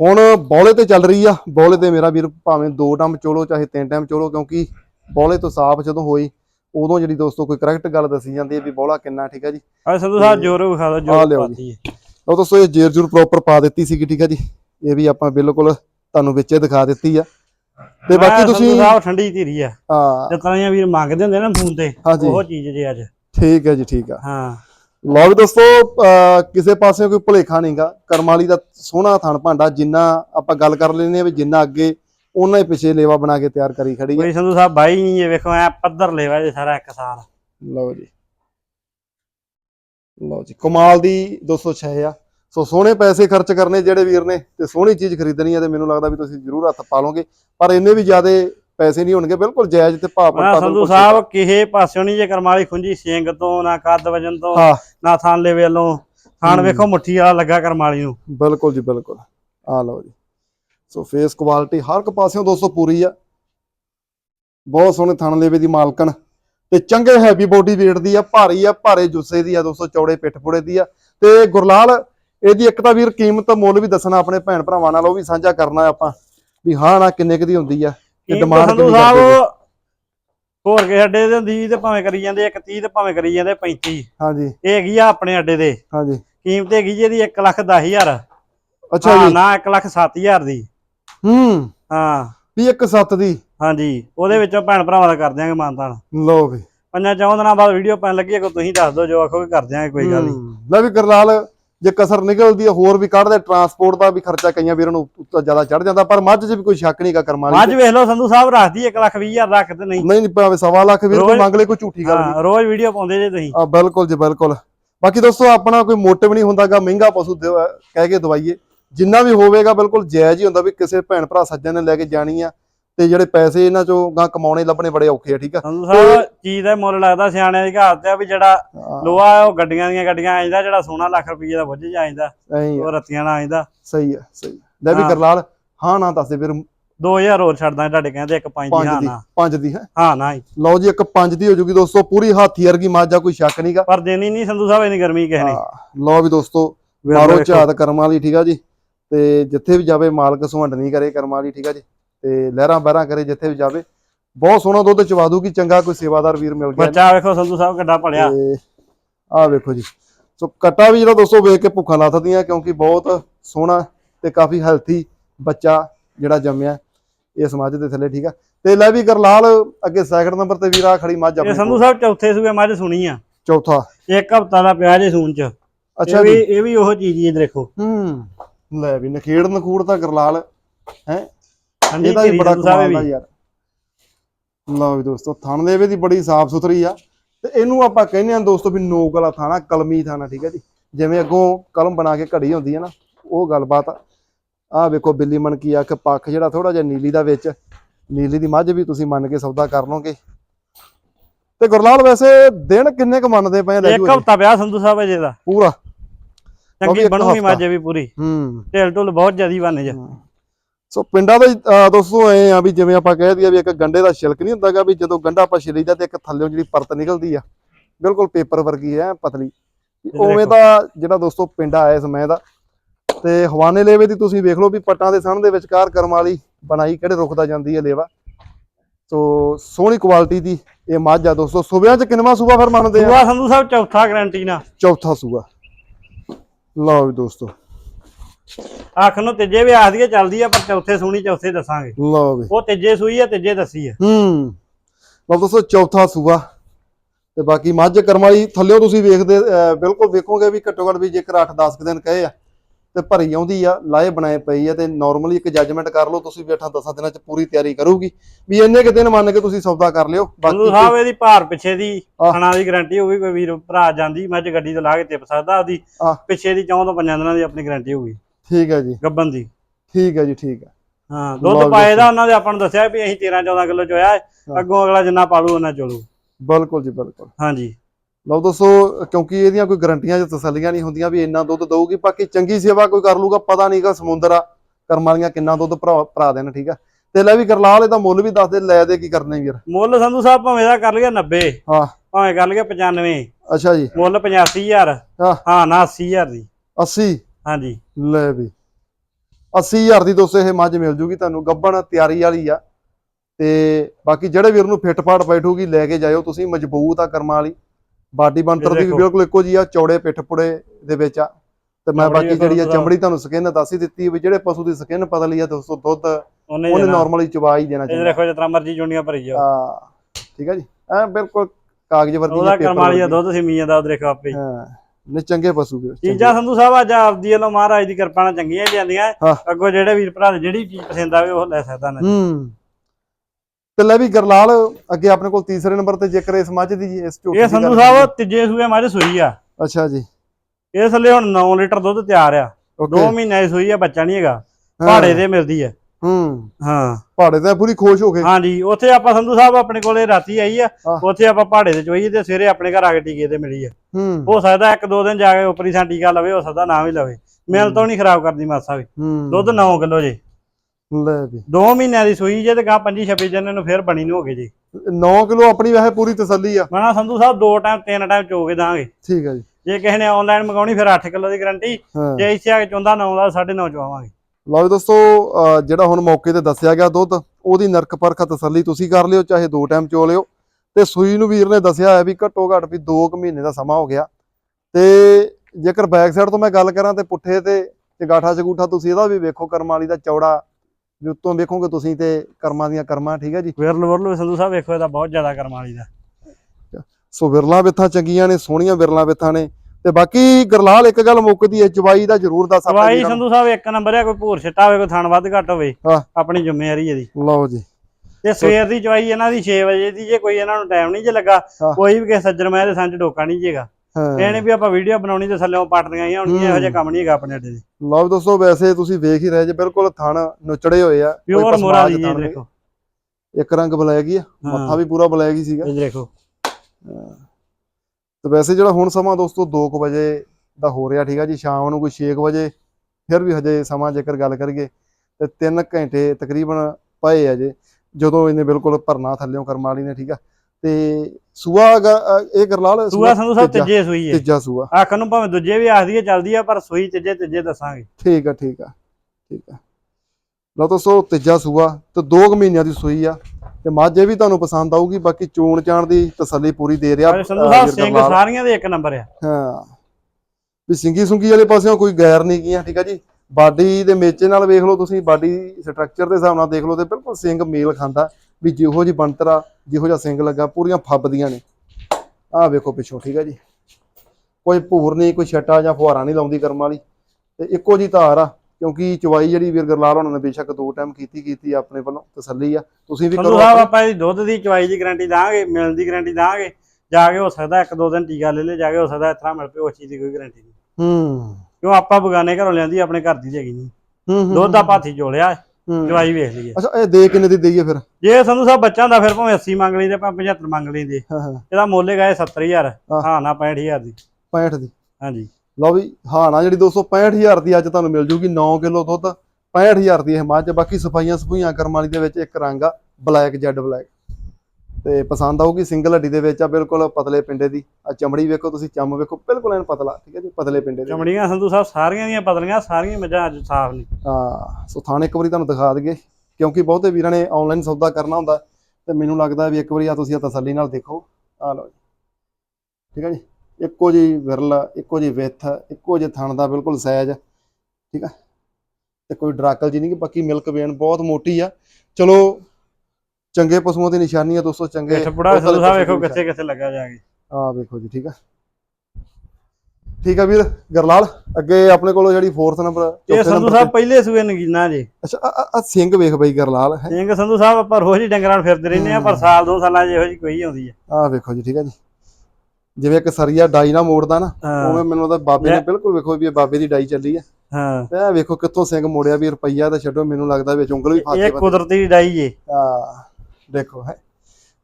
ਹੁਣ ਬੌਲੇ ਤੇ ਚੱਲ ਰਹੀ ਆ। ਬੌਲੇ ਤੇ ਮੇਰਾ ਵੀਰ ਭਾਵੇਂ ਦੋ ਟਾਈਮ ਚੋਲੋ ਚਾਹੇ ਤਿੰਨ ਟਾਈਮ ਚੋਲੋ ਕਿਉਂਕਿ ਬੌਲੇ ਤੋਂ ਸਾਫ਼ ਜਦੋਂ ਹੋਈ ਉਦੋਂ ਜਿਹੜੀ ਦੋਸਤੋ ਕੋਈ ਕਰੈਕਟ ਗੱਲ ਦੱਸੀ ਜਾਂਦੀ ਹੈ ਵੀ ਬੌਲਾ ਕਿੰਨਾ ਠੀਕ ਹੈ ਜੀ। ਆ ਸੰਧੂ ਸਾਹਿਬ ਜ਼ੋਰ ਵਿਖਾ ਆਹ ਜ਼ੋਰ ਪਾਤੀ ਹੈ। ਉਹ ਦੋਸਤੋ ਇਹ ਜੇਰ ਜੂਰ ਪ੍ਰੋਪਰ ਪਾ ਦਿੱਤੀ ਸੀਗੀ ਠੀਕ ਹੈ ਜੀ। ਇਹ ਵੀ ਆਪਾਂ ਬਿਲਕੁਲ ਤੁਹਾਨੂੰ ਵਿੱਚੇ ਦਿਖਾ ਦਿੱਤੀ ਆ। ਤੇ ਬਾਕੀ ਤੁਸੀਂ ਸਾਹਿਬ ਠੰਡੀ ਧੀਰੀ ਆ। ਹਾਂ। ਜਿਸ ਤਰ੍ਹਾਂ ਦੀਆਂ ਵੀਰ ਮੰਗਦੇ ਹੁੰਦੇ ਨਾ ਫੋਨ ਤੇ ਉਹ ਚੀਜ਼ ਜੇ ਅੱਜ। ਠੀਕ ਹੈ ਜੀ ਠੀਕ ਆ। ਹਾਂ। ਵੀ ਦੋਸਤੋ ਕਿਸੇ ਪਾਸੇ ਕੋਈ ਭੁਲੇਖਾ ਨਹੀਂਗਾ ਕਰਮਾਲੀ ਦਾ ਸੋਹਣਾ ਥਣ ਭਾਂਡਾ ਜਿੰਨਾ ਆਪਾਂ ਗੱਲ ਕਰ ਲੈਨੇ ਆ ਵੀ ਜਿੰਨਾ ਅੱਗੇ ਉਹਨਾਂ ਹੀ ਪਿੱਛੇ ਲੇਵਾ ਬਣਾ ਕੇ ਤਿਆਰ ਕਰੀ ਖੜੀ ਹੈ ਕੋਈ ਸੰਧੂ ਸਾਹਿਬ ਬਾਈ ਨਹੀਂ ਇਹ ਵੇਖੋ ਐ ਪੱਧਰ ਲੈਵਾ ਜੇ ਸਾਰਾ ਇੱਕ ਸਾਲ। ਲਓ ਜੀ। ਲਓ ਜੀ ਕਮਾਲ ਦੀ 206 ਆ। ਸੋ ਸੋਹਣੇ ਪੈਸੇ ਖਰਚ ਕਰਨੇ ਜਿਹੜੇ ਵੀਰ ਨੇ ਤੇ ਸੋਹਣੀ ਚੀਜ਼ ਖਰੀਦਣੀ ਹੈ ਤੇ ਮੈਨੂੰ ਲੱਗਦਾ ਵੀ ਤੁਸੀਂ ਜ਼ਰੂਰ ਹੱਥ ਪਾ ਲਓਗੇ। ਪਰ ਇੰਨੇ ਵੀ ਜ਼ਿਆਦੇ ਪੈਸੇ ਨਹੀਂ ਹੋਣਗੇ ਬਿਲਕੁਲ ਜਾਇਜ਼ ਤੇ ਭਾਅ ਮੈਂ ਸੰਧੂ ਸਾਹਿਬ ਕਿਸੇ ਪਾਸਿਓਂ ਨਹੀਂ ਜੇ ਕਰਮਾਲੀ ਖੁੰਜੀ ਸਿੰਘ ਤੋਂ ਨਾ ਕੱਦ ਵਜਨ ਤੋਂ ਨਾ ਥਾਨ ਲੈ ਵੱਲੋਂ ਥਾਨ ਵੇਖੋ ਮੁੱਠੀ ਵਾਲਾ ਲੱਗਾ ਕਰਮਾਲੀ ਨੂੰ। ਬਿਲਕੁਲ ਜੀ ਬਿਲਕੁਲ। ਆ ਲਓ ਜੀ। ਸੋ ਫੇਸ ਕੁਆਲਿਟੀ ਹਰ ਇੱਕ ਪਾਸਿਓਂ ਦੋਸਤੋ ਪੂਰੀ ਆ। ਬਹੁਤ ਸੋਹਣੇ ਥਣ ਲੇਵੇ ਦੀ ਮਾਲਕਣ। ਤੇ ਚੰਗੇ ਹੈਵੀ ਬੋਡੀ weight ਦੀ ਆ ਭਾਰੀ ਆ ਭਾਰੇ ਜੁੱਸੇ ਦੀ ਆ ਦੋਸਤੋ ਚੌੜੇ ਪਿੱਠ ਪੁੜੇ ਦੀ ਆ। ਤੇ ਗੁਰਲਾਲ ਇਹਦੀ ਇੱਕ ਤਾਂ ਵੀਰ ਕੀਮਤ ਮੁੱਲ ਵੀ ਦੱਸਣਾ ਆਪਣੇ ਭੈਣ ਭਰਾਵਾਂ ਨਾਲ ਉਹ ਵੀ ਸਾਂਝਾ ਕਰਨਾ ਆਪਾਂ ਵੀ ਹਾਂ ਨਾ ਕਿੰਨੇ ਕੁ ਦੀ ਹੁੰਦੀ ਆ ਤੇ ਡਿਮਾਂਡ ਕਿੰਨੀ ਸਾਹਿਬ? ਹੋਰ ਕੇ ਅੱਡੇ ਦੇ ਹੁੰਦੀ ਤੇ ਭਾਵੇਂ ਕਰੀ ਜਾਂਦੇ 130 ਤੇ ਭਾਵੇਂ ਕਰੀ ਜਾਂਦੇ 35 ਹਾਂਜੀ। ਇਹ ਹੈਗੀ ਆ ਆਪਣੇ ਅੱਡੇ ਦੇ ਹਾਂਜੀ। ਕੀਮਤ ਹੈਗੀ ਜੀ ਇਹਦੀ 1 ਲੱਖ 10000 ਅੱਛਾ ਜੀ। ਨਾ 1 ਲੱਖ 7000 ਦੀ। ਹੂੰ। ਹਾਂ। ਵੀ ਇੱਕ ਸੱਤ ਦੀ। ਹਾਂਜੀ ਉਹਦੇ ਵਿੱਚੋਂ ਭੈਣ ਭਰਾਵਾਂ ਦਾ ਕਰ ਦਿਆਂਗੇ ਮਾਨਤਾਨ। ਲਓ ਵੀ। ਪੰਜਾਂ ਚੌਂ ਦਿਨਾਂ ਬਾਅਦ ਵੀਡੀਓ ਪੈਣ ਲੱਗੀ ਕੋਈ ਤੁਸੀਂ ਦੱਸ ਦਿਓ ਜੋ ਆਖੋਗੇ ਕਰ ਦਿਆਂਗੇ ਕੋਈ ਗੱਲ ਨਹੀਂ। ਲੈ ਵੀ ਗੁਰਲਾਲ ਜੇ ਕਸਰ ਨਿਕਲਦੀ ਆ ਹੋਰ ਵੀ ਕੱਢਦੇ ਟਰਾਂਸਪੋਰਟ ਦਾ ਵੀ ਖਰਚਾ ਕਈਆਂ ਵੀਰਾਂ ਨੂੰ ਉੱਤੇ ਜ਼ਿਆਦਾ ਚੜ ਜਾਂਦਾ ਪਰ ਮੱਝ 'ਚ ਵੀ ਕੋਈ ਸ਼ੱਕ ਨਹੀਂਗਾ ਕਰਮਾਂ ਅੱਜ ਵੇਖ ਲਓ ਸੰਧੂ ਸਾਹਿਬ ਰੱਖਦੀ 1 ਲੱਖ 20000 ਰੱਖ ਤੇ ਨਹੀਂ। ਨਹੀਂ ਨਹੀਂ ਭਾਵੇਂ ਸਵਾ ਲੱਖ ਵੀਰ ਕੋਈ ਮੰਗ ਲੈ ਕੋਈ ਝੂਠੀ ਗੱਲ ਨਹੀਂ। ਹਾਂ ਰੋਜ਼ ਵੀਡੀਓ ਪਾਉਂਦੇ ਜੇ ਤੁਸੀਂ। ਆ ਬਿਲਕੁਲ ਜੀ ਬਿਲਕੁਲ। ਬਾਕੀ ਦੋਸਤੋ ਆਪਣਾ ਕੋਈ ਮੋਟਿਵ ਨਹੀਂ ਹੁੰਦਾਗਾ ਮਹਿੰਗਾ ਪਸ਼ੂ ਕਹਿ ਕੇ ਦਵਾਈਏ। ਜਿੰਨਾ ਵੀ ਹੋਵੇਗਾ ਬਿਲਕੁਲ ਜਾਇਜ਼ ਹੀ ਹੁੰਦਾ ਵੀ ਕਿਸੇ ਭੈਣ ਭਰਾ ਸੱਜਣ ਨੇ ਲੈ ਕੇ ਜਾਣੀ ਆ। ਤੇ ਜਿਹੜੇ ਪੈਸੇ ਇਹਨਾਂ ਚੋਂ ਗਾਂ ਕਮਾਉਣੇ ਲੱਭਣੇ ਬੜੇ ਔਖੇ ਆ ਠੀਕ ਆ? ਸਾਹਿਬ ਚੀਜ਼ ਦਾ ਮੁੱਲ ਲੱਗਦਾ ਸਿਆਣਿਆਂ ਦੀ ਕਹਾਵਤ ਆ ਵੀ ਜਿਹੜਾ ਲੋਹਾ ਉਹ ਗੱਡੀਆਂ ਦੀਆਂ ਗੱਡੀਆਂ ਆਇਂਦਾ ਜਿਹੜਾ ਸੋਨਾ ਲੱਖ ਰੁਪਏ ਦਾ ਵੱਜ ਜਾਂਦਾ ਉਹ ਰੱਤੀਆਂ ਨਾਲ ਆਇਂਦਾ ਸਹੀ ਆ ਸਹੀ। ਲੈ ਵੀ ਹਾਂ। ਗਰਲਾਲ ਹਾਂ ਨਾ ਦੱਸ ਦੇ ਵੀਰ 2000 ਹੋਰ ਛੱਡਦਾ ਤੁਹਾਡੇ ਕਹਿੰਦੇ ਇੱਕ ਪੰਜ ਦੀ ਹਾਂ ਦੀ ਨਾ। ਪੰਜ ਦੀ ਹੈ? ਹਾਂ ਨਾ। ਲਓ ਜੀ ਇੱਕ ਪੰਜ ਦੀ ਹੋ ਜੂਗੀ ਦੋਸਤੋ ਪੂਰੀ ਹਾਥੀ ਵਰਗੀ ਆ ਕੋਈ ਸ਼ੱਕ ਨਹੀਂਗਾ ਪਰ ਦੇਣੀ ਨਹੀਂ ਸੰਧੂ ਸਾਹਿਬ ਇੰਨੀ ਗਰਮੀ ਕਿਸੇ ਨੇ। ਲਓ ਵੀ ਦੋਸਤੋ ਮਾਰੋ। ਝਾਤ ਕਰਮਾਂ ਵਾਲੀ ਠੀਕ ਆ ਜੀ। ਤੇ ਜਿੱਥੇ ਵੀ ਜਾਵੇ ਮਾਲਕ ਸੁਹੰਡ ਨਹੀਂ ਕਰੇ ਕਰਮਾਂ ਵਾਲੀ ਠੀਕ ਆ ਜੀ। ਤੇ ਲਹਿਰਾਂ ਬਹਿਰਾਂ ਕਰੇ ਜਿੱਥੇ ਵੀ ਜਾਵੇ। ਬਹੁਤ ਸੋਹਣਾ ਦੁੱਧ ਚਵਾ ਦੂਗੀ ਚੰਗਾ ਕੋਈ ਸੇਵਾਦਾਰ ਵੀਰ ਮਿਲ ਗਿਆ। ਬੱਚਾ ਵੇਖੋ ਸੰਧੂ ਸਾਹਿਬ ਕਿੱਡਾ ਪੜਿਆ ਆਹ ਵੇਖੋ ਜੀ। ਸੋ ਕਟਾ ਵੀ ਜਿਹੜਾ ਦੋਸਤੋ ਵੇਖ ਕੇ ਭੁੱਖਾਂ ਲੱਥਦੀਆਂ ਕਿਉਂਕਿ ਬਹੁਤ ਸੋਹਣਾ ਤੇ ਕਾਫੀ ਹੈਲਥੀ ਬੱਚਾ ਜਿਹੜਾ ਜੰਮਿਆ ਇਸ ਮੱਝ ਦੇ ਥੱਲੇ ਠੀਕ ਆ? ਤੇ ਲੈ ਵੀ ਗਰਲਾਲ ਅੱਗੇ ਸੈਕਿੰਡ ਨੰਬਰ ਤੇ ਵੀਰਾ ਖੜੀ ਮੱਝ ਇਹ ਆਪਣੇ ਸੰਧੂ। ਸਾਹਿਬ ਚੌਥੇ ਸੂਏ ਮੱਝ ਸੁਣੀ ਆ। ਚੌਥਾ। ਇੱਕ ਹਫਤਾ ਦਾ ਪਿਆ ਜੇ ਸੂਨ ਚ। ਅੱਛਾ ਵੀ ਇਹ ਵੀ ਉਹ ਚੀਜ਼ ਹੈ ਦੇਖੋ। ਹੂੰ ਲੈ ਵੀ ਨਖੇੜ ਨਖੂੜ ਤਾਂ ਗਰਲਾਲ ਹੈ? ਹਾਂਜੀ ਇਹਦਾ ਵੀ ਬੜਾ ਸਾਹਿਬ ਕਮਾਲ ਦਾ ਵੀ। ਯਾਰ। ਲਓ ਵੀ ਦੋਸਤੋ ਥਣ ਦੀ ਬੜੀ ਸਾਫ਼ ਸੁਥਰੀ ਆ। ਤੇ ਇਹਨੂੰ ਆਪਾਂ ਕਹਿੰਦੇ ਆ ਦੋਸਤੋ ਵੀ ਨੋਕ ਵਾਲਾ ਥਾਣਾ ਕਲਮੀ ਥਾਣਾ ਠੀਕ ਹੈ ਜੀ? ਜਿਵੇਂ ਅੱਗੋਂ ਕਲਮ ਬਣਾ ਕੇ ਘੜੀ ਹੁੰਦੀ ਹੈ ਨਾ ਉਹ ਗੱਲਬਾਤ ਆ। ਆਹ ਵੇਖੋ ਬਿੱਲੀ ਮਣਕੀ ਅੱਖ ਪੱਖ ਜਿਹੜਾ ਥੋੜਾ ਜਿਹਾ ਨੀਲੀ ਦਾ ਵਿੱਚ ਨੀਲੀ ਦੀ ਮੱਝ ਵੀ ਤੁਸੀਂ ਮੰਨ ਕੇ ਸੌਦਾ ਕਰ ਲਓਗੇ। ਤੇ ਗੁਰਲਾਲ ਵੈਸੇ ਦਿਨ ਕਿੰਨੇ ਕ ਮੰਨਦੇ ਪਏ ਆ ਲੈ ਇੱਕ ਜੂ ਹਫਤਾ ਪਿਆ ਸੰਧੂ ਸਾਹਿਬ ਅਜੇ ਦਾ। ਪੂਰਾ। ਉਹ ਵੀ ਚੰਗੀ ਇੱਕ ਬਣੂਗੀ ਹਫ਼ਤਾ। ਮੱਝ ਵੀ ਪੂਰੀ। ਹੂੰ। ਢੇਲ ਢੁਲ ਬਹੁਤ ਜ਼ਿਆਦੀ ਬਣ ਜਾ ਸੋ ਪਿੰਡਾਂ ਦੇ ਦੋਸਤੋ ਐ ਆ ਵੀ ਜਿਵੇਂ ਆਪਾਂ ਕਹਿ ਦਈਏ ਵੀ ਇੱਕ ਗੰਡੇ ਦਾ ਛਿਲਕ ਨਹੀਂ ਹੁੰਦਾਗਾ ਵੀ ਜਦੋਂ ਗੰਡਾ ਆਪਾਂ ਛਿਲੀਦਾ ਤੇ ਇੱਕ ਥੱਲੇੋਂ ਜਿਹੜੀ ਪਰਤ ਨਿਕਲਦੀ ਆ ਬਿਲਕੁਲ ਪੇਪਰ ਵਰਗੀ ਹੈ ਪਤਲੀ। ਉਵੇਂ। ਦਾ ਜਿਹੜਾ ਦੋਸਤੋ ਪਿੰਡਾ ਆਇਆ ਸਮੇਂ ਦਾ ਤੇ ਹਵਾਨੇ ਲੇਵੇ ਦੀ ਤੁਸੀਂ ਵੇਖ ਲਓ ਵੀ ਪੱਟਾਂ ਦੇ ਸਣ ਦੇ ਵਿਚਕਾਰ ਕਰਮ ਵਾਲੀ ਬਣਾਈ ਕਿਹੜੇ ਰੁੱਖ ਦਾ ਜਾਂਦੀ ਹੈ ਲੇਵਾ। ਸੋ ਸੋਹਣੀ ਕੁਆਲਿਟੀ ਦੀ ਇਹ ਮੱਝ ਆ ਦੋਸਤੋ। ਸੂਬਿਆਂ ਚ ਕਿੰਨਵਾਂ ਸੂਬਾ ਫਿਰ ਮੰਨਦੇ ਆ? ਸੂਆ ਸੰਧੂ ਸਾਹਿਬ ਚੌਥਾ ਗਰੰਟੀ ਨਾਲ। ਚੌਥਾ ਸੂਆ ਲਓ ਦੋਸਤੋ। ਅੱਖ ਨੂੰ ਤੀਜੇ ਵੀ ਆਖ ਦਈਏ ਚੱਲਦੀ ਆ ਪਰ ਚੌਥੇ ਸੂਣੀ ਚੌਥੇ ਦੱਸਾਂਗੇ। ਲਓ ਵੀ। ਉਹ ਤੀਜੇ ਸੂਈ ਆ ਤੀਜੇ ਦੱਸੀ ਆ। ਹੂੰ। ਲਓ ਦੋਸਤੋ ਚੌਥਾ ਸੂਆ। ਤੇ ਬਾਕੀ ਮੱਝ ਕਰਮਾਈ ਥੱਲਿਓ ਤੁਸੀਂ ਵੇਖਦੇ ਬਿਲਕੁਲ ਵੇਖੋਗੇ ਵੀ ਘੱਟੋ ਘੱਟ ਵੀ ਜੇਕਰ 8-10 ਦਿਨ ਕਹੇ ਆ ਤੇ ਭਰੀ ਆਉਂਦੀ ਆ ਲਾਏ ਬਣਾਏ ਪਈ ਆ ਤੇ ਨਾਰਮਲੀ ਇੱਕ ਜੱਜਮੈਂਟ ਕਰ ਲਓ ਤੁਸੀਂ ਵੀ 8-10 ਦਿਨਾਂ ਚ ਪੂਰੀ ਤਿਆਰੀ ਕਰੂਗੀ। ਵੀ ਇੰਨੇ ਕਿ ਦਿਨ ਮੰਨ ਕੇ ਤੁਸੀਂ ਸੌਦਾ ਕਰ ਲਿਓ ਬਾਕੀ ਸਾਹਿਬ ਇਹਦੀ ਭਾਰ ਪਿੱਛੇ ਦੀ। ਖਾਣਾ ਦੀ ਗਾਰੰਟੀ ਹੋਊਗੀ ਕੋਈ ਵੀਰ ਭਰਾ ਜਾਂਦੀ ਮੱਝ ਗੱਡੀ ਤੋਂ ਲਾ ਕੇ ਟਿਪ ਸਕਦਾ ਉਹਦੀ। ਪਿੱਛੇ ਦੀ ਚੌਂ ਤੋਂ ਪੰਜਾਂ ਦਿਨਾਂ ਦੀ ਆਪਣੀ ਗਾਰੰਟੀ ਹੋਊਗੀ। ਠੀਕ ਹੈ ਜੀ। ਗੱਬਨ ਦੀ। ਠੀਕ ਹੈ ਜੀ ਠੀਕ ਹੈ ਹਾਂ ਦੁੱਧ ਪਾਏ ਦਾ ਉਹਨਾਂ ਦੇ ਆਪਾਂ ਨੂੰ ਦੱਸਿਆ ਵੀ ਅਸੀਂ 13 14 ਕਿਲੋ ਚੋਇਆ। ਅੱਗੋਂ ਅਗਲਾ ਜਿੰਨਾ ਪਾਲੂ ਉਹਨਾਂ ਚੋਲੂ। ਬਿਲਕੁਲ ਜੀ ਬਿਲਕੁਲ। ਹਾਂਜੀ। ਲਓ ਦੋਸਤੋ ਕਿਉਂਕਿ ਇਹਦੀਆਂ ਕੋਈ ਗਰੰਟੀਆਂ ਜਾਂ ਤਸੱਲੀਆਂ ਨਹੀਂ ਹੁੰਦੀਆਂ ਵੀ ਇੰਨਾ ਦੁੱਧ ਦਊਗੀ ਬਾਕੀ ਚੰਗੀ ਸੇਵਾ ਕੋਈ ਕਰ ਲੂਗਾ ਪਤਾ ਨਹੀਂਗਾ ਸਮੁੰਦਰ ਆ ਕਰਮਾਂ ਵਾਲੀਆਂ ਕਿੰਨਾ ਦੁੱਧ ਭਰਾ ਦੇਣ ਠੀਕ ਆ। ਤੇ ਲੈ ਵੀ ਕਰਲਾਲ ਇਹਦਾ ਮੁੱਲ ਵੀ ਦੱਸ ਦੇ ਲੈ ਦੇ ਕੀ ਕਰਨੇ ਵੀਰ। ਮੁੱਲ ਸੰਧੂ ਸਾਹਿਬ ਭਾਵੇਂ ਦਾ ਕਰ ਲਿਆ 90 ਹਾਂ। ਭਾਵੇਂ ਕਰ ਲਿਆ 95 ਅੱਛਾ ਜੀ। ਮੁੱਲ 85000 ਹਾਂ। ਹਾਂ ਨਾ 80000 ਦੀ। 80 ਹਾਂਜੀ। ਲੈ ਵੀ। 80000 ਦੀ ਦੋਸਤੋ ਇਹ ਮੱਝ ਮਿਲ ਜੂਗੀ ਤੁਹਾਨੂੰ। ਗੱਬਣ ਤਿਆਰੀ ਵਾਲੀ ਆ। ਤੇ ਬਾਕੀ ਜਿਹੜੇ ਵੀਰ ਨੂੰ ਫਿੱਟ ਫਾਟ ਬੈਠੂਗੀ ਲੈ ਕੇ ਜਾਇਓ ਤੁਸੀਂ। ਮਜ਼ਬੂਤ ਆ ਕਰਮਾਂ ਵਾਲੀ। ਬਾਡੀ ਬੰਤਰ ਦੀ ਵੀ। ਬਿਲਕੁਲ ਇੱਕੋ ਜੀ ਆ ਚੌੜੇ ਪਿੱਠ ਪੁੜੇ ਦੇ ਵਿੱਚ ਆ। ਤੇ ਮੈਂ ਬਾਕੀ ਜਿਹੜੀ ਆ। ਚਮੜੀ ਤੁਹਾਨੂੰ ਸਕਿਨ ਦੱਸ ਹੀ ਦਿੱਤੀ ਵੀ ਜਿਹੜੇ ਪਸ਼ੂ ਦੀ ਸਕਿਨ ਪਤਲੀ ਆ ਦੋਸਤੋ ਦੁੱਧ ਉਹਨੇ। ਨਾਰਮਲੀ ਚਬਾ ਹੀ ਦੇਣਾ ਚਾਹੀਦਾ ਦੇਖੋ ਜਿਤਨਾ ਮਰਜ਼ੀ ਚੁੰਡੀਆਂ ਭਰੀ ਜਾਓ। ਆ ਠੀਕ ਆ ਜੀ। ਐ ਬਿਲਕੁਲ ਕਾਗਜ਼ ਵਰਗੀ ਉਹਦਾ ਆ, paper ਕਰਮਾਲੀ ਦਾ। ਦੁੱਧ ਸੀਮੀਆਂ ਦਾ ਉਹ ਦੇਖੋ ਆਪੇ ਹੀ। ਨੇ ਚੰਗੇ ਪਸ਼ੂ ਵੀਰ। ਚੀਜ਼ਾਂ ਸੰਧੂ ਸਾਹਿਬ ਅੱਜ ਆਪਦੀ ਵੱਲੋਂ ਮਹਾਰਾਜ ਦੀ ਕਿਰਪਾ ਨਾਲ ਚੰਗੀਆਂ ਜਾਂਦੀਆਂ। ਅੱਗੋਂ ਜਿਹੜੇ ਵੀਰ ਭਰਾ ਜਿਹੜੀ ਚੀਜ਼ ਪਸੰਦ ਆਵੇ ਉਹ ਲੈ ਸਕਦਾ ਨਾ ਹੂੰ। ਤੇ ਲੈ ਵੀ ਗਰਲਾਲ ਅੱਗੇ ਆਪਣੇ ਕੋਲ ਤੀਸਰੇ ਨੰਬਰ ਤੇ ਜੇਕਰ ਇਸ ਮੱਝ ਦੀ ਇਸ ਝੋਟੀ ਇਹ ਸੰਧੂ ਸਾਹਿਬ ਤੀਜੇ ਸੂਏ ਮੱਝ ਸੂਈ ਆ। ਅੱਛਾ ਜੀ। ਇਹ ਥੱਲੇ ਹੁਣ 9 ਲੀਟਰ ਦੁੱਧ ਤਿਆਰ ਆ। ਓਕੇ। 2 ਮਹੀਨੇ ਸੂਈ ਆ ਬੱਚਾ ਨਹੀਂ ਹੈਗਾ। ਪਹਾੜੇ ਦੇ ਮਿਲਦੀ ਆ। ਹੂੰ। ਹਾਂ। ਪਹਾੜੇ ਤੇ ਪੂਰੀ ਖੁਸ਼ ਹੋ ਗਏ ਹਾਂਜੀ ਉੱਥੇ ਆਪਾਂ ਸੰਧੂ ਸਾਹਿਬ ਆਪਣੇ ਕੋਲੇ ਰਾਤੀ ਆਈ ਆ। ਉੱਥੇ ਆਪਾਂ ਪਹਾੜੇ ਤੇ ਚੋਈ ਤੇ ਸਵੇਰੇ ਆਪਣੇ ਘਰ ਆ ਕੇ ਟੀਕੇ ਤੇ ਮਿਲੀ ਆ। ਹੂੰ। ਸਕਦਾ ਇੱਕ ਦੋ ਦਿਨ ਜਾ ਕੇ ਉਪਰੀ ਸਾਂ ਟੀਕਾ ਲਵੇ ਹੋ ਸਕਦਾ ਨਾ ਵੀ ਲਵੇ। ਮਿਲ ਤੋਂ ਨਹੀਂ ਖਰਾਬ ਕਰਦੀ ਮਾਸਾ ਵੀ। ਦੁੱਧ 9 ਕਿਲੋ ਜੇ। ਲੈ ਵੀ। 2 ਮਹੀਨਿਆਂ ਦੀ ਸੂਈ ਜੇ ਤੇ ਗਾ 25 26 ਦਿਨ ਨੂੰ ਫੇਰ ਬਣੀ ਨੂੰ ਹੋ ਗਏ ਜੀ। 9 ਕਿਲੋ ਆਪਣੀ ਵੈਸੇ ਪੂਰੀ ਤਸੱਲੀ ਆ। ਮਣਾ ਸੰਧੂ ਸਾਹਿਬ ਦੋ ਟਾਈਮ ਤਿੰਨ ਟਾਈਮ ਚੋ ਕੇ ਦਾਂਗੇ। ਠੀਕ ਹੈ ਜੀ। ਜੇ ਕਿਸੇ ਨੇ ਆਨਲਾਈਨ ਮੰਗਾਉਣੀ ਫਿਰ 8 ਕਿਲੋ ਦੀ ਗਾਰੰਟੀ ਜੇ ਇੱਥੇ ਆ ਕੇ ਚੁੰਦਾ 9 ਦਾ 9.5 ਚਵਾਵਾਂਗੇ ਲਓ ਜੀ ਦੋਸਤੋ ਜਿਹੜਾ ਹੁਣ ਮੌਕੇ ਤੇ ਦੱਸਿਆ ਗਿਆ ਦੁੱਧ ਉਹਦੀ ਨਰਕ ਪਰਖ ਤਸੱਲੀ ਤੁਸੀਂ ਕਰ ਲਿਓ ਚਾਹੇ ਦੋ ਟਾਈਮ ਚੋ ਲਿਓ। ਤੇ ਸੂਈ ਨੂੰ ਵੀਰ ਨੇ ਦੱਸਿਆ ਹੈ ਵੀ ਘੱਟੋ ਘੱਟ ਵੀ 2 ਕੁ ਮਹੀਨੇ ਦਾ ਸਮਾਂ ਹੋ ਗਿਆ। ਤੇ ਜੇਕਰ ਬੈਕ ਸਾਈਡ ਤੋਂ ਮੈਂ ਗੱਲ ਕਰਾਂ ਤੇ ਪੁੱਠੇ ਤੇ ਚਗਾਠਾ ਚਗੂਠਾ ਤੁਸੀਂ ਇਹਦਾ ਵੀ ਵੇਖੋ ਕਰਮ ਵਾਲੀ ਦਾ ਚੌੜਾ ਵੀ ਉੱਤੋਂ ਵੇਖੋਗੇ ਤੁਸੀਂ ਤੇ ਕਰਮਾਂ ਦੀਆਂ ਕਰਮਾਂ ਠੀਕ ਹੈ ਜੀ? ਵਿਰਲ ਵਿਰਲ ਸੰਧੂ ਸਾਹਿਬ ਵੇਖੋ ਇਹਦਾ ਬਹੁਤ ਜ਼ਿਆਦਾ ਕਰਮ ਵਾਲੀ ਦਾ। ਸੋ ਵਿਰਲਾ ਵਿੱਥਾਂ ਚੰਗੀਆਂ ਨੇ ਸੋਹਣੀਆਂ ਵਿਰਲਾ ਵਿੱਥਾਂ ਨੇ। ਤੇ ਬਾਕੀ ਗਰਲਾਲ ਇੱਕ ਗੱਲ ਮੁੱਕਦੀ ਹੈ ਚਵਾਈ ਦਾ ਜ਼ਰੂਰ ਦੱਸ ਆਪਾਂ ਸਵਾਈ ਵੀਰਾਂ ਨੂੰ। ਸੰਧੂ ਸਾਹਿਬ ਇੱਕ ਨੰਬਰ ਆ ਕੋਈ ਭੂਰ ਛਿੱਟਾ ਹੋਵੇ ਕੋਈ ਥਣ ਵੱਧ ਘੱਟ ਹੋਵੇ ਹਾਂ। ਆਪਣੀ ਜ਼ਿੰਮੇਵਾਰੀ ਇਹਦੀ ਲਓ ਜੀ ਤੇ ਸਵੇਰ ਦੀ ਚਵਾਈ ਇਹਨਾਂ ਦੀ 6 ਵਜੇ ਦੀ ਜੇ ਕੋਈ ਇਹਨਾਂ ਨੂੰ ਟਾਈਮ ਨਹੀਂ ਜੇ ਲੱਗਾ ਹਾਂ। ਕੋਈ ਵੀ ਕਿਸੇ ਸੱਜਣ ਮੈਂ ਦੇ ਸੰਜ ਡੋਕਾ ਨਹੀਂ ਜੇਗਾ ਹਾਂ ਇਹਨੇ ਵੀ ਆਪਾਂ ਵੀਡੀਓ ਬਣਾਉਣੀ ਤੇ ਥੱਲੇੋਂ ਪੱਟਦੀਆਂ ਹੀ ਹੋਣਗੀਆਂ ਇਹੋ ਜਿਹਾ ਕੰਮ ਨਹੀਂ ਹੈਗਾ ਆਪਣੇ ਅੱਡੇ ਦੇ ਲਓ ਵੀ ਦੋਸਤੋ ਵੈਸੇ ਤੁਸੀਂ ਵੇਖ ਹੀ ਰਹੇ ਜੇ ਬਿਲਕੁਲ ਥਣ ਨੁਚੜੇ ਹੋਏ ਆ ਕੋਈ ਪਿਓਰ ਮੋਰਾ ਦੀ ਇਹ ਥਣ। ਦੇਖੋ ਇੱਕ ਰੰਗ ਬਲੈਕ ਹੀ ਆ ਹਾਂ। ਮੱਥਾ ਵੀ ਪੂਰਾ ਬਲੈਕ ਹੀ ਸੀਗਾ ਇਹ ਦੇਖੋ ਤੇ ਵੈਸੇ ਜਿਹੜਾ ਹੁਣ ਸਮਾਂ ਦੋਸਤੋ 2 ਵਜੇ ਦਾ ਹੋ ਰਿਹਾ ਠੀਕ ਆ ਜੀ ਸ਼ਾਮ ਨੂੰ ਕੋਈ 6 ਵਜੇ ਫਿਰ ਵੀ ਹਜੇ ਸਮਾਂ ਜੇਕਰ ਗੱਲ ਕਰੀਏ ਤੇ 3 ਘੰਟੇ ਤਕਰੀਬਨ ਪਏ ਆ ਜੇ ਜਦੋਂ ਇਹਨੇ ਬਿਲਕੁਲ ਭਰਨਾ ਥੱਲਿਓਂ ਕਰਮ ਵਾਲੀ ਨੇ ਠੀਕ ਆ। ਤੇ ਸੂਆ ਇਹ ਗਰਲਾਲ ਸੂਆ ਸੰਧੂ ਸਾਹਿਬ ਤੀਜਾ- ਸੂਈ ਹੈ। ਤੀਜਾ ਸੂਆ। ਆਖ ਨੂੰ ਭਾਵੇਂ ਦੂਜੇ ਵੀ ਆਖਦੀ ਹੈ ਚੱਲਦੀ ਆ ਪਰ ਸੂਈ ਤੀਜੇ ਤੀਜੇ ਦੱਸਾਂਗੇ। ਠੀਕ ਆ ਠੀਕ ਆ ਠੀਕ ਆ। ਲਓ ਦੋਸਤੋ ਤੀਜਾ ਸੂਆ ਤੇ 2 ਮਹੀਨਿਆਂ ਦੀ ਸੂਈ ਆ। ਤੇ ਮੱਝ ਇਹ ਵੀ ਤੁਹਾਨੂੰ ਪਸੰਦ ਆਊਗੀ ਬਾਕੀ ਚੋਣ ਚਾਣ ਦੀ ਤਸੱਲੀ ਪੂਰੀ ਦੇ ਰਿਹਾ ਸੰਧੂ ਸਾਹਿਬ ਸਿੰਘ। ਸਾਰੀਆਂ ਦੇ ਇੱਕ ਨੰਬਰ ਆ। ਹਾਂ। ਵੀ ਸਿੰਗੀ ਸੁੰਗੀ ਵਾਲੇ ਪਾਸਿਓਂ ਕੋਈ ਗੈਰ ਨਹੀਂ ਗੀਆਂ ਠੀਕ ਆ ਜੀ? ਬਾਡੀ ਦੇ ਮੇਚੇ ਨਾਲ ਵੇਖ ਲਓ ਤੁਸੀਂ ਬਾਡੀ ਸਟਰਕਚਰ ਦੇ ਹਿਸਾਬ ਨਾਲ ਦੇਖ ਲਓ ਤੇ ਬਿਲਕੁਲ ਸਿੰਗ ਮੇਲ ਖਾਂਦਾ ਵੀ ਜਿਹੋ ਜੀ ਬਣਤਰ ਆ ਜਿਹੋ ਜਿਹਾ ਸਿੰਗ ਲੱਗਾ ਪੂਰੀਆਂ ਫੱਬਦੀਆਂ ਨੇ। ਆਹ ਵੇਖੋ ਪਿੱਛੋਂ ਠੀਕ ਆ ਜੀ? ਕੋਈ ਭੂਰ ਨਹੀਂ ਕੋਈ ਛੱਟਾ ਜਾਂ ਫੁਹਾਰਾ ਨਹੀਂ ਲਾਉਂਦੀ ਕਰਮ ਵਾਲੀ ਤੇ ਇੱਕੋ ਜੀ ਧਾਰ ਆ। ਕਿਉਂਕਿ ਚਵਾਈ ਜਿਹੜੀ ਵੀਰ ਗਰਲਾਲ ਉਹਨਾਂ ਨੇ ਬੇਸ਼ੱਕ ਦੋ ਟਾਈਮ ਕੀਤੀ ਕੀਤੀ ਆਪਣੇ ਵੱਲੋਂ ਤਸੱਲੀ ਆ। ਤੁਸੀਂ ਵੀ ਕਰੋ ਸਾਹਿਬ। ਆਪਾਂ ਦੁੱਧ ਦੀ ਚਵਾਈ ਦੀ ਗਾਰੰਟੀ ਦਾਂਗੇ ਮਿਲਣ ਦੀ ਗਾਰੰਟੀ ਦਾਂਗੇ ਜਾ ਕੇ ਹੋ ਸਕਦਾ ਇੱਕ ਦੋ ਦਿਨ ਟੀਕਾ ਲੈ ਲੈ ਜਾ ਕੇ ਹੋ ਸਕਦਾ ਇਸ ਤਰ੍ਹਾਂ ਮਿਲ ਪਏ ਉਸ ਚੀਜ਼ ਦੀ ਕੋਈ ਗਾਰੰਟੀ ਨਹੀਂ। ਹੂੰ। ਕਿਉਂ ਆਪਾਂ ਬਗਾਨੇ ਘਰੋਂ ਲਿਆਂਦੀ ਆਪਣੇ ਘਰ ਦੀ ਹੈਗੀ ਨਹੀਂ। ਹੂੰ ਦੁੱਧ ਦਾ ਪਾਥੀ ਜੋਲਿਆ। ਚਵਾਈ ਵੇਖ ਲਈਏ। ਅੱਛਾ ਇਹ ਦੇ ਕਿੰਨੇ ਦੀ ਦਈਏ ਫਿਰ? ਜੇ ਸੰਧੂ ਸਾਹਿਬ ਬੱਚਾ ਦਾ ਫਿਰ ਭਾਵੇਂ 80 ਮੰਗ ਲਈ ਤੇ ਭਾਵੇਂ 75 ਮੰਗ ਲਈ ਦੇ ਇਹਦਾ ਮੁੱਲ ਹੈਗਾ ਇਹ 70000 ਹਾਂ। ਹਾਂ ਨਾ 65000 ਦੀ। 65 ਦੀ। ਹਾਂਜੀ। ਲਓ ਵੀ ਹਾਂ ਨਾ ਜਿਹੜੀ 265000 ਦੀ ਅੱਜ ਤੁਹਾਨੂੰ ਮਿਲ ਜੂਗੀ 9 ਕਿਲੋ ਦੁੱਧ 65000 ਦੀ ਇਹ ਮੱਝ ਬਾਕੀ ਸਫਾਈਆਂ ਸਫੂਈਆਂ ਕਰਮ ਵਾਲੀ ਦੇ ਵਿੱਚ ਇੱਕ ਰੰਗ ਆ ਬਲੈਕ ਜੈਡ ਬਲੈਕ। ਤੇ ਪਸੰਦ ਆਊਗੀ ਸਿੰਗਲ ਹੱਡੀ ਦੇ ਵਿੱਚ ਆ ਬਿਲਕੁਲ ਪਤਲੇ ਪਿੰਡੇ ਦੀ। ਆ ਚਮੜੀ ਵੇਖੋ ਤੁਸੀਂ ਚਮ ਵੇਖੋ ਬਿਲਕੁਲ ਐਨ ਪਤਲਾ ਠੀਕ ਹੈ ਜੀ ਪਤਲੇ ਪਿੰਡੇ ਦੇ। ਚਮੜੀਆਂ ਸੰਧੂ ਸਾਹਿਬ ਸਾਰੀਆਂ ਦੀਆਂ ਬਦਲੀਆਂ ਸਾਰੀਆਂ ਮੱਝਾਂ ਅੱਜ ਸਾਫ਼ ਨੇ। ਹਾਂ ਸੋ ਥਾਣੇ ਇੱਕ ਵਾਰੀ ਤੁਹਾਨੂੰ ਦਿਖਾ ਦਈਏ ਕਿਉਂਕਿ ਬਹੁਤੇ ਵੀਰਾਂ ਨੇ ਆਨਲਾਈਨ ਸੌਦਾ ਕਰਨਾ ਹੁੰਦਾ ਤੇ ਮੈਨੂੰ ਲੱਗਦਾ ਵੀ ਇੱਕ ਵਾਰੀ ਆ ਤੁਸੀਂ ਆ ਤਸੱਲੀ ਨਾਲ ਦੇਖੋ। ਆ ਲਓ ਜੀ ਠੀਕ ਹੈ ਜੀ। ਇੱਕੋ ਜੀ ਵਿਰਲ ਇੱਕੋ ਜੀ ਵਿੱਥ ਇੱਕੋ ਜਿਹੇ ਥਣ ਦਾ ਬਿਲਕੁਲ ਸਾਈਜ਼ ਠੀਕ ਆ? ਤੇ ਕੋਈ ਡਰਾਕਲ ਜੀ ਨਹੀਂ ਕਿ ਬਾਕੀ ਮਿਲਕ ਵੇਨ ਬਹੁਤ ਮੋਟੀ ਆ। ਚਲੋ ਚੰਗੇ ਪਸ਼ੂਆਂ ਦੀ ਨਿਸ਼ਾਨੀ ਆ ਦੋਸਤੋ ਚੰਗੇ ਵਾਲੇ ਸੰਧੂ ਸਾਹਿਬ ਵੇਖੋ ਕਿੱਥੇ ਕਿੱਥੇ ਲੱਗਾ ਜਾ ਕੇ। ਆ ਵੇਖੋ ਜੀ ਠੀਕ ਆ? ਠੀਕ ਆ ਵੀਰ ਗਰਲਾਲ ਅੱਗੇ ਆਪਣੇ ਕੋਲੋਂ ਜਿਹੜੀ 4th ਨੰਬਰ ਇਹ ਸੰਧੂ ਸਾਹਿਬ ਪਹਿਲੇ ਸੂਏ ਨਗੀਨਾ ਜੀ। ਅੱਛਾ ਆ- ਆ- ਆ ਸਿੰਘ ਵੇਖ ਬਈ ਗਰਲਾਲ ਹੈ? ਸਿੰਘ ਸੰਧੂ ਸਾਹਿਬ ਆਪਾਂ ਰੋਜ਼ ਹੀ ਡੰਗਰਾਂ ਨੂੰ ਫਿਰਦੇ ਰਹਿੰਦੇ ਆ ਪਰ ਸਾਲ ਦੋ ਸਾਲਾਂ ਜਿਹੀ ਕੋਈ ਆਉਂਦੀ ਆ। ਆਹ ਵੇਖੋ ਜੀ ਠੀਕ ਹੈ ਜੀ। ਜਿਵੇਂ ਇੱਕ ਸਰੀਆ ਡਾਈ ਨਾ ਮੋੜਦਾ ਨਾ ਹਾਂ। ਉਵੇਂ ਮੈਨੂੰ ਉਹਦਾ ਬਾਬੇ ਨੇ। ਬਿਲਕੁਲ ਵੇਖੋ ਵੀ ਇਹ ਬਾਬੇ ਦੀ ਡਾਈ ਚੱਲੀ ਆ। ਹਾਂ। ਤੇ ਵੇਖੋ ਕਿੱਥੋਂ ਸਿੰਘ ਮੋੜਿਆ ਵੀ ਰੁਪਈਆ ਤਾਂ ਛੱਡੋ ਮੈਨੂੰ ਲੱਗਦਾ ਵਿੱਚ ਉਂਗਲ ਵੀ ਫਾਕੇ ਇਹ ਕੁਦਰਤੀ ਡਾਈ ਜੇ ਆ ਦੇਖੋ ਹੈ।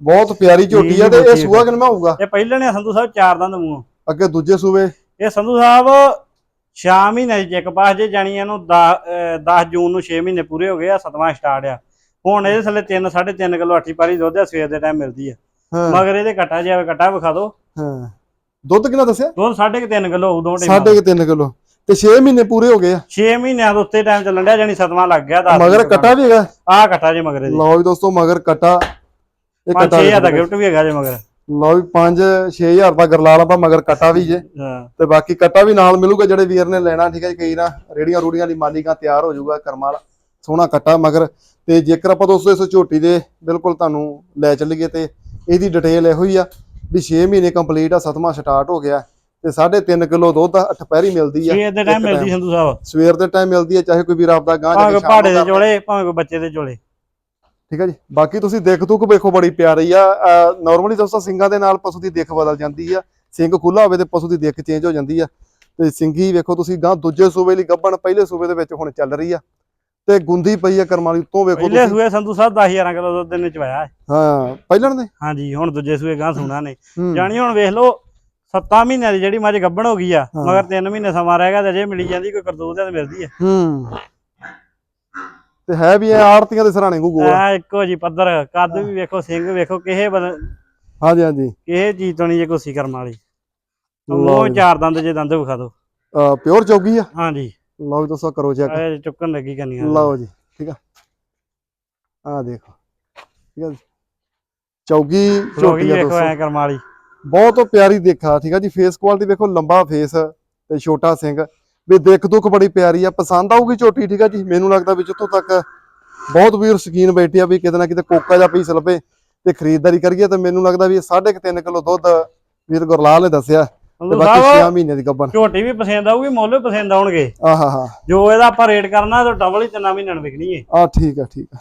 ਬਹੁਤ ਪਿਆਰੀ ਝੋਟੀ ਆ ਤੇ ਇਹ ਸੂਆ ਕਿੰਨਾ ਹੋਊਗਾ? ਇਹ ਪਹਿਲੇ ਨੇ ਸੰਧੂ ਸਾਹਿਬ ਚਾਰ ਦੰਦ ਮੂੰਹ। ਅੱਗੇ ਦੂਜੇ ਸੂਬੇ ਇਹ ਸੰਧੂ ਸਾਹਿਬ ਸ਼ਾਮ ਮਹੀਨੇ ਚ ਇੱਕ ਪਾਸ ਜੇ ਜਾਣੀ ਇਹਨੂੰ 10 ਜੂਨ ਨੂੰ 6 ਮਹੀਨੇ ਪੂਰੇ ਹੋ ਗਏ ਆ ਸਤਵਾਂ ਸਟਾਰਟ ਆ। ਹੁਣ ਇਹਦੇ ਥੱਲੇ 3 3.5 ਕਿਲੋ ਅੱਠੀ ਪਾਰੀ ਦੁੱਧ ਆ ਸਵੇਰ ਦੇ ਟਾਈਮ ਮਿਲਦੀ ਆ। ਹਾਂ। ਮਗਰ ਇਹਦੇ ਕਟਾ ਜਿਹਾ ਕਟਾ ਵਿਖਾ ਦਿਓ। ਹਾਂ। ਦੁੱਧ ਕਿੰਨਾ ਦੱਸਿਆ? ਦੁੱਧ 3.5 ਕਿਲੋ ਹੋਊ ਦੋ ਟਾਈਮ ਸਾਢੇ ਕਿਲੋ। ਤੇ 6 ਮਹੀਨੇ ਪੂਰੇ ਹੋ ਗਏ ਆ? 6 ਮਹੀਨਿਆਂ ਦੇ ਉੱਤੇ ਟਾਈਮ ਚੱਲਣ ਡਿਆ ਜਾਣੀ ਸਤਵਾਂ ਲੱਗ ਗਿਆ ਦਸ ਮਗਰ ਕਟਾ ਵੀ ਹੈਗਾ? ਆ ਕਟਾ ਜੇ ਮਗਰ ਇਹਦੇ। ਲਓ ਵੀ ਦੋਸਤੋ ਮਗਰ ਕਟਾ। ਇਹ 5 ਕਟਾ 6000 ਦਾ ਗਿਫਟ ਵੀ ਹੈਗਾ ਜੇ ਮਗਰ। ਲਓ ਵੀ 5 6000 ਦਾ ਗਰਲਾਲ ਆਪਾਂ ਮਗਰ ਕਟਾ ਵੀ ਜੇ। ਹਾਂ। ਤੇ ਬਾਕੀ ਕੱਟਾ ਵੀ ਨਾਲ ਮਿਲੂਗਾ ਜਿਹੜੇ ਵੀਰ ਨੇ ਲੈਣਾ ਠੀਕ ਹੈ ਜੀ, ਕਈ ਨਾ ਰੇੜੀਆਂ ਰੂੜੀਆਂ ਲਈ ਮਾਲੀਕਾਂ ਤਿਆਰ ਹੋ ਜਾਊਗਾ ਕਰਮਾਂ ਵਾਲਾ। ਸੋਹਣਾ ਕੱਟਾ ਮਗਰ। ਤੇ ਜੇਕਰ ਆਪਾਂ ਦੋਸਤੋ ਇਸ ਝੋਟੀ ਦੇ ਬਿਲਕੁਲ ਤੁਹਾਨੂੰ ਲੈ ਚੱਲੀਏ ਤੇ ਇਹਦੀ ਡਿਟੇਲ ਇਹੋ ਹੀ ਆ। ਵੀ 6 ਮਹੀਨੇ ਕੰਪਲੀਟ ਆ ਸਤਵਾਂ ਸਟਾਰਟ ਹੋ ਗਿਆ। ਤੇ 3.5 ਕਿਲੋ ਦੁੱਧ ਅਠਪਹਿਰੀ ਮਿਲਦੀ ਆ। ਸਵੇਰ ਦੇ ਟਾਈਮ ਮਿਲਦੀ। ਸੰਧੂ ਸਾਹਿਬ। ਸਵੇਰ ਦੇ ਟਾਈਮ ਮਿਲਦੀ ਆ ਚਾਹੇ ਕੋਈ ਵੀਰ ਆਪਦਾ ਗਾਂ ਭਾਵੇਂ ਕੇ ਸ਼ਾਮ ਦੇ ਭਾਵੇਂ ਕੋਈ ਬੱਚੇ ਦੇ ਜੋਲੇ ਠੀਕ ਹੈ ਜੀ। ਬਾਕੀ ਤੁਸੀਂ ਦੇਖ ਤੁਕ ਵੇਖੋ ਬੜੀ ਪਿਆਰੀ ਆ। ਨਾਰਮਲੀ ਦੋਸਤੋ ਸਿੰਘਾਂ ਦੇ ਨਾਲ ਪਸ਼ੂ ਦੀ ਦਿੱਖ ਬਦਲ ਜਾਂਦੀ ਆ ਸਿੰਘ ਖੁੱਲਾ ਹੋਵੇ ਤੇ ਪਸ਼ੂ ਦੀ ਦਿੱਖ ਚੇਂਜ ਹੋ ਜਾਂਦੀ ਆ। ਤੇ ਸਿੰਘੀ ਵੇਖੋ ਤੁਸੀਂ ਗਾਂ ਦੂਜੇ ਸੂਬੇ ਲਈ ਗੱਭਣ ਪਹਿਲੇ ਸੂਬੇ ਦੇ ਵਿੱਚ ਹੁਣ ਚੱਲ ਰਹੀ ਆ। ਤੇ ਗੁੰਦੀ ਪਈ ਆ ਕਰਮ ਵਾਲੀ ਉੱਤੋਂ ਵੇਖੋ ਪਹਿਲੇ ਤੁਸੀਂ। ਸੂਏ ਸੰਧੂ ਸਾਹਿਬ 10 11 ਕਿਲੋ ਦੁੱਧ ਚ ਚਵਾਇਆ ਹਾਂ। ਪਹਿਲਾਂ ਦੇ? ਹਾਂਜੀ ਹੁਣ ਦੂਜੇ ਸੂਏ ਗਾਂ ਸੁਣਾ ਨੇ। ਹੂੰ। ਜਾਣੀ ਹੁਣ ਵੇਖ ਲਓ 7 ਮਹੀਨਿਆਂ ਦੀ ਜਿਹੜੀ ਮੱਝ ਗੱਭਣ ਹੋ ਗਈ ਆ ਹਾਂ। ਮਗਰ 3 ਮਹੀਨੇ ਸਮਾਂ ਰਹਿ ਗਿਆ ਤੇ ਅਜੇ ਮਿਲੀ ਜਾਂਦੀ ਕੋਈ ਕਰਤੂਤ ਤੇ ਮਿਲਦੀ ਆ। ਹੂੰ। ਤੇ ਹੈ ਵੀ ਇਹ ਆੜਤੀਆਂ ਦੇ ਸਰਾਣੇ ਕੋ ਗੋਲ। ਐ ਇੱਕੋ ਜੀ ਪੱਧਰ ਕੱਦ ਵੀ ਵੇਖੋ ਸਿੰਘ ਵੇਖੋ ਕਿਸੇ ਬਦ- ਹਾਂਜੀ ਹਾਂਜੀ। ਕਿਸੇ ਚੀਜ਼ ਤੋਂ ਨਹੀਂ ਜੇ ਕੋਸੀ ਕਰਮ ਵਾਲੀ। ਲਓ ਜੀ। ਚਾਰ ਦੰਦ ਜੇ ਦੰਦ ਵਿਖਾ ਦਿਓ। ਪਿਓਰ ਚੌਗੀ ਆ। ਹਾਂਜੀ। ਲਓ ਜੀ ਦੋਸਤੋ ਕਰੋ ਚੈੱਕ ਐ ਚੁੱਕਣ ਲੱਗੀ ਕੰਨੀਆਂ। ਲਓ ਜੀ ਠੀਕ ਆ? ਆ ਦੇਖੋ ਠੀਕ ਆ ਚੌਗੀ ਝੋਟੀ ਆ ਦੋਸਤੋ। ਐ ਕਰਮ ਵਾਲੀ। ਬਹੁਤ ਪਿਆਰੀ ਦੇਖਾ ਠੀਕ ਆ ਜੀ? ਫੇਸ ਕੁਆਲਿਟੀ ਵੇਖੋ ਲੰਬਾ ਫੇਸ ਤੇ ਛੋਟਾ ਸਿੰਘ। ਵੀ ਦੇਖ ਦੁੱਖ ਬੜੀ ਪਿਆਰੀ ਆ ਪਸੰਦ ਆਊਗੀ ਝੋਟੀ ਠੀਕ ਆ ਜੀ? ਮੈਨੂੰ ਲੱਗਦਾ ਵੀ ਜਿੱਥੋਂ ਤੱਕ ਬਹੁਤ ਵੀਰ ਸ਼ਕੀਨ ਬੈਠੇ ਆ ਵੀ ਕਿਤੇ ਨਾ ਕਿਤੇ ਕੋਕਾ ਜਾਂ ਪੀਸ ਲੱਭੇ ਤੇ ਖਰੀਦਦਾਰੀ ਕਰੀਏ ਤੇ ਮੈਨੂੰ ਲੱਗਦਾ ਵੀ 3.5 ਕਿਲੋ ਦੁੱਧ ਵੀਰ ਗੁਰਲਾਲ ਨੇ ਦੱਸਿਆ। ਤੇ ਸੰਧੂ ਬਾਕੀ ਸਾਹਿਬ 6 ਮਹੀਨੇ ਦੀ ਗੱਬਨ ਝੋਟੀ ਵੀ ਪਸੰਦ ਆਊਗੀ ਮੁੱਲ ਵੀ ਪਸੰਦ ਆਉਣਗੇ। ਆਹਾ ਹਾ। ਜੋ ਇਹਦਾ ਆਪਾਂ ਰੇਟ ਕਰਨਾ ਤਾਂ ਡਬਲ ਹੀ ਤਿੰਨਾਂ ਮਹੀਨਿਆਂ ਨੂੰ ਵਿਕਣੀ ਏ। ਆ ਠੀਕ ਆ ਠੀਕ ਆ।